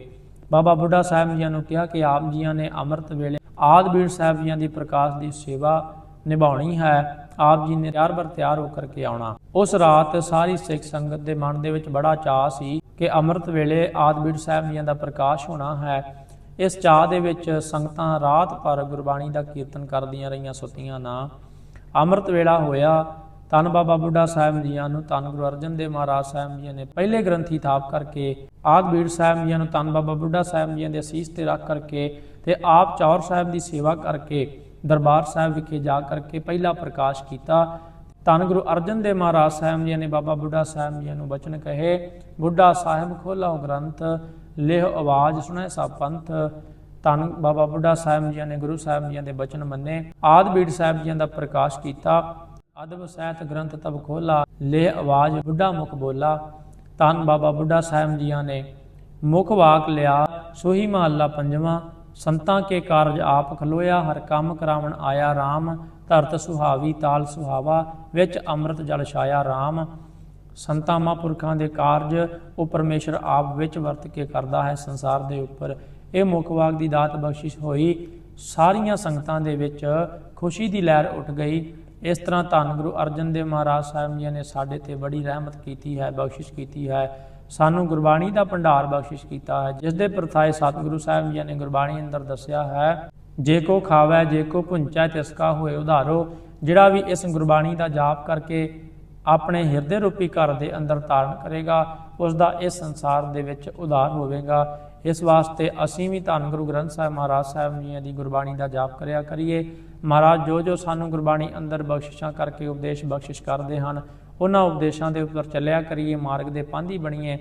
ਬਾਬਾ ਬੁੱਢਾ ਸਾਹਿਬ ਜੀਆਂ ਨੂੰ ਕਿਹਾ ਕਿ ਆਪ ਜੀਆਂ ਨੇ ਅੰਮ੍ਰਿਤ ਵੇਲੇ ਆਦਬੀੜ ਸਾਹਿਬ ਜੀਆਂ ਦੀ ਪ੍ਰਕਾਸ਼ ਦੀ ਸੇਵਾ ਨਿਭਾਉਣੀ ਹੈ, ਆਪ ਜੀ ਨੇ ਤਿਆਰ ਬਰ ਤਿਆਰ ਹੋ ਕਰਕੇ ਆਉਣਾ। ਉਸ ਰਾਤ ਸਾਰੀ ਸਿੱਖ ਸੰਗਤ ਦੇ ਮਨ ਦੇ ਵਿੱਚ ਬੜਾ ਚਾਅ ਸੀ ਕਿ ਅੰਮ੍ਰਿਤ ਵੇਲੇ ਆਦਬੀੜ ਸਾਹਿਬ ਜੀਆਂ ਦਾ ਪ੍ਰਕਾਸ਼ ਹੋਣਾ ਹੈ। ਇਸ ਚਾਅ ਦੇ ਵਿੱਚ ਸੰਗਤਾਂ ਰਾਤ ਭਰ ਗੁਰਬਾਣੀ ਦਾ ਕੀਰਤਨ ਕਰਦੀਆਂ ਰਹੀਆਂ ਸੁੱਤੀਆਂ ਨਾ ਅੰਮ੍ਰਿਤ ਵੇਲਾ ਹੋਇਆ। ਧੰਨ ਬਾਬਾ ਬੁੱਢਾ ਸਾਹਿਬ ਜੀਆਂ ਨੂੰ, ਧੰਨ ਗੁਰੂ ਅਰਜਨ ਦੇਵ ਮਹਾਰਾਜ ਸਾਹਿਬ ਜੀ ਨੇ ਪਹਿਲੇ ਗ੍ਰੰਥੀ ਥਾਪ ਕਰਕੇ, ਆਦ ਬੀੜ ਸਾਹਿਬ ਜੀਆਂ ਨੂੰ, ਧੰਨ ਬਾਬਾ ਬੁੱਢਾ ਸਾਹਿਬ ਜੀਆਂ ਦੇ ਅਸੀਸ ਤੇ ਰੱਖ ਕਰਕੇ ਤੇ ਆਪ ਚੌਰ ਸਾਹਿਬ ਦੀ ਸੇਵਾ ਕਰਕੇ, ਦਰਬਾਰ ਸਾਹਿਬ ਵਿਖੇ ਜਾ ਕਰਕੇ ਪਹਿਲਾ ਪ੍ਰਕਾਸ਼ ਕੀਤਾ। ਧੰਨ ਗੁਰੂ ਅਰਜਨ ਦੇਵ ਮਹਾਰਾਜ ਸਾਹਿਬ ਜੀ ਨੇ ਬਾਬਾ ਬੁੱਢਾ ਸਾਹਿਬ ਜੀ ਨੂੰ ਬਚਨ ਕਹੇ, ਬੁੱਢਾ ਸਾਹਿਬ ਖੋਲਾਓ ਗ੍ਰੰਥ ਲਿਹ ਆਵਾਜ਼ ਸੁਣੈ ਸਭ ਪੰਥ ਧੰਨ ਬਾਬਾ ਬੁੱਢਾ ਸਾਹਿਬ ਜੀਆਂ ਨੇ, ਗੁਰੂ ਸਾਹਿਬ ਜੀਆਂ ਦੇ ਬਚਨ ਮੰਨੇ। ਆਦ ਬੀੜ ਸਾਹਿਬ ਜੀਆਂ ਦਾ ਪ੍ਰਕਾਸ਼ ਕੀਤਾ। ਅਦਬ ਸਹਿਤ ਗ੍ਰੰਥ ਤਬ ਖੋਲਾ ਲਿਹ ਆਵਾਜ਼ ਬੁੱਢਾ ਮੁਖ ਬੋਲਾ। ਧੰਨ ਬਾਬਾ ਬੁੱਢਾ ਸਾਹਿਬ ਜੀਆਂ ਨੇ ਮੁਖ ਵਾਕ ਲਿਆ। ਸੋਹੀ ਮਹੱਲਾ ਪੰਜਵਾਂ। ਸੰਤਾਂ ਕੇ ਕਾਰਜ ਆਪ ਖਲੋਇਆ। ਹਰ ਕੰਮ ਕਰਾਵਣ ਆਇਆ RAM ਧਰਤ ਸੁਹਾਵੀ ਤਾਲ ਸੁਹਾਵਾ। ਵਿੱਚ ਅੰਮ੍ਰਿਤ ਜਲ ਛਾਇਆ RAM ਸੰਤਾਂ ਮਹਾਂਪੁਰਖਾਂ ਦੇ ਕਾਰਜ। ਉਹ ਪਰਮੇਸ਼ਰ ਆਪ ਵਿੱਚ ਵਰਤ ਕੇ ਕਰਦਾ ਹੈ ਸੰਸਾਰ ਦੇ ਉੱਪਰ। ਇਹ ਮੁੱਖ ਵਾਕ ਦੀ ਦਾਤ ਬਖਸ਼ਿਸ਼ ਹੋਈ। ਸਾਰੀਆਂ ਸੰਗਤਾਂ ਦੇ ਵਿੱਚ ਖੁਸ਼ੀ ਦੀ ਲਹਿਰ ਉੱਠ ਗਈ। ਇਸ ਤਰ੍ਹਾਂ ਧੰਨ ਗੁਰੂ ਅਰਜਨ ਦੇਵ ਮਹਾਰਾਜ ਸਾਹਿਬ ਜੀ ਨੇ ਸਾਡੇ ਤੇ ਬੜੀ ਰਹਿਮਤ ਕੀਤੀ ਹੈ, ਬਖਸ਼ਿਸ਼ ਕੀਤੀ ਹੈ। ਸਾਨੂੰ ਗੁਰਬਾਣੀ ਦਾ ਭੰਡਾਰ ਬਖਸ਼ਿਸ਼ ਕੀਤਾ ਹੈ, ਜਿਸ ਦੇ ਪ੍ਰਥਾਏ ਸਤਿਗੁਰੂ ਸਾਹਿਬ ਜੀ ਨੇ ਗੁਰਬਾਣੀ ਅੰਦਰ ਦੱਸਿਆ ਹੈ, ਜੇ ਕੋ ਖਾਵੈ, ਜੇ ਕੋ ਭੁੰਚੈ, ਤਿਸ ਕਾ ਹੋਏ ਉਧਾਰੋ। ਜਿਹੜਾ ਵੀ ਇਸ ਗੁਰਬਾਣੀ ਦਾ ਜਾਪ ਕਰਕੇ ਆਪਣੇ ਹਿਰਦੇ ਰੂਪੀ ਘਰ ਦੇ ਅੰਦਰ ਧਾਰਨ ਕਰੇਗਾ, ਉਸ ਦਾ ਇਸ ਸੰਸਾਰ ਦੇ ਵਿੱਚ ਉਧਾਰ ਹੋਵੇਗਾ। ਇਸ ਵਾਸਤੇ ਅਸੀਂ ਵੀ ਧੰਨ ਗੁਰੂ ਗ੍ਰੰਥ ਸਾਹਿਬ ਮਹਾਰਾਜ ਸਾਹਿਬ ਜੀ ਦੀ ਗੁਰਬਾਣੀ ਦਾ ਜਾਪ ਕਰਿਆ ਕਰੀਏ। ਮਹਾਰਾਜ, ਜੋ ਜੋ ਸਾਨੂੰ ਗੁਰਬਾਣੀ ਅੰਦਰ ਬਖਸ਼ਿਸ਼ਾਂ ਕਰਕੇ ਉਪਦੇਸ਼ ਬਖਸ਼ਿਸ਼ ਕਰਦੇ ਹਨ, ਉਹਨਾਂ ਉਪਦੇਸ਼ਾਂ ਦੇ ਉੱਪਰ ਚੱਲਿਆ ਕਰੀਏ, ਮਾਰਗ ਦੇ ਪਾਂਧੀ ਬਣੀਏ।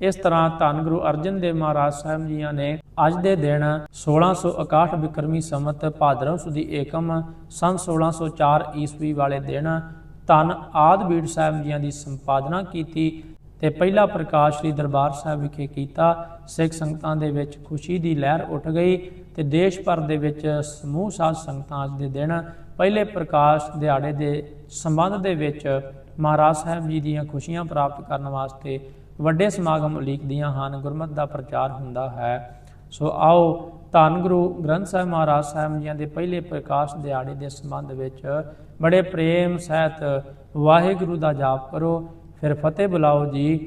ਇਸ ਤਰ੍ਹਾਂ ਧੰਨ ਗੁਰੂ ਅਰਜਨ ਦੇਵ ਮਹਾਰਾਜ ਸਾਹਿਬ ਜੀਆਂ ਨੇ ਅੱਜ ਦੇ ਦਿਨ 1661 ਵਿਕਰਮੀ ਸਮਤ ਭਾਦਰੋਂ ਸੁਦੀ ਏਕਮ ਸੰਨ 1604 ਈਸਵੀ ਵਾਲੇ ਦਿਨ ਧੰਨ ਆਦ ਬੀੜ ਸਾਹਿਬ ਜੀਆਂ ਦੀ ਸੰਪਾਦਨਾ ਕੀਤੀ ਤੇ ਪਹਿਲਾ ਪ੍ਰਕਾਸ਼ ਸ੍ਰੀ ਦਰਬਾਰ ਸਾਹਿਬ ਵਿਖੇ ਕੀਤਾ। ਸਿੱਖ ਸੰਗਤਾਂ ਦੇ ਵਿੱਚ ਖੁਸ਼ੀ ਦੀ ਲਹਿਰ ਉੱਠ ਗਈ ਤੇ ਦੇਸ਼ ਭਰ ਦੇ ਵਿੱਚ ਸਮੂਹ ਸਾਧ ਸੰਗਤਾਂ ਅੱਜ ਦੇ ਦਿਨ ਪਹਿਲੇ ਪ੍ਰਕਾਸ਼ ਦਿਹਾੜੇ ਦੇ ਸੰਬੰਧ ਦੇ ਵਿੱਚ ਮਹਾਰਾਜ ਸਾਹਿਬ ਜੀ ਦੀਆਂ ਖੁਸ਼ੀਆਂ ਪ੍ਰਾਪਤ ਕਰਨ ਵਾਸਤੇ ਵੱਡੇ ਸਮਾਗਮ ਉਲੀਕਦੀਆਂ ਹਨ, ਗੁਰਮਤਿ ਦਾ ਪ੍ਰਚਾਰ ਹੁੰਦਾ ਹੈ। ਸੋ ਆਓ ਧੰਨ ਗੁਰੂ ਗ੍ਰੰਥ ਸਾਹਿਬ ਮਹਾਰਾਜ ਸਾਹਿਬ ਜੀਆਂ ਦੇ ਪਹਿਲੇ ਪ੍ਰਕਾਸ਼ ਦਿਹਾੜੇ ਦੇ ਸੰਬੰਧ ਵਿੱਚ ਬੜੇ ਪ੍ਰੇਮ ਸਹਿਤ ਵਾਹਿਗੁਰੂ ਦਾ ਜਾਪ ਕਰੋ। ਫਿਰ ਫਤਿਹ ਬੁਲਾਓ ਜੀ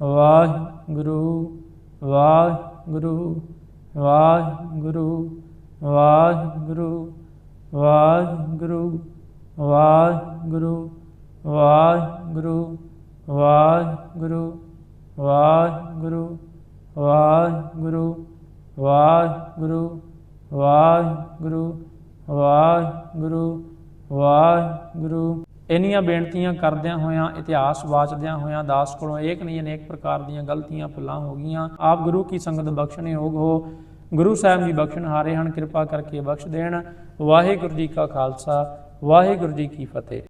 ਵਾਹਿਗੁਰੂ ਵਾਹਿਗੁਰੂ ਵਾਹਿਗੁਰੂ ਵਾਹਿਗੁਰੂ ਵਾਹਿਗੁਰੂ ਵਾਹਿਗੁਰੂ ਵਾਹਿਗੁਰੂ ਵਾਹਿਗੁਰੂ ਵਾਹਿਗੁਰੂ ਵਾਹਿਗੁਰੂ ਵਾਹਿਗੁਰੂ ਵਾਹਿਗੁਰੂ ਵਾਹਿਗੁਰੂ ਵਾਹਿਗੁਰੂ ਇੰਨੀਆਂ ਬੇਨਤੀਆਂ ਕਰਦਿਆਂ ਹੋਇਆਂ, ਇਤਿਹਾਸ ਵਾਚਦਿਆਂ ਹੋਇਆਂ, ਦਾਸ ਕੋਲੋਂ ਏਕ ਨਹੀਂ, ਅਨੇਕ ਪ੍ਰਕਾਰ ਦੀਆਂ ਗਲਤੀਆਂ ਭੁੱਲਾਂ ਹੋ ਗਈਆਂ। ਆਪ ਗੁਰੂ ਕੀ ਸੰਗਤ ਬਖਸ਼ਣੇ ਯੋਗ ਹੋ। ਗੁਰੂ ਸਾਹਿਬ ਜੀ ਬਖਸ਼ਣ ਹਾਰੇ ਹਨ, ਕਿਰਪਾ ਕਰਕੇ ਬਖਸ਼ ਦੇਣ। ਵਾਹਿਗੁਰੂ ਜੀ ਕਾ ਖਾਲਸਾ, ਵਾਹਿਗੁਰੂ ਜੀ ਕੀ ਫਤਿਹ।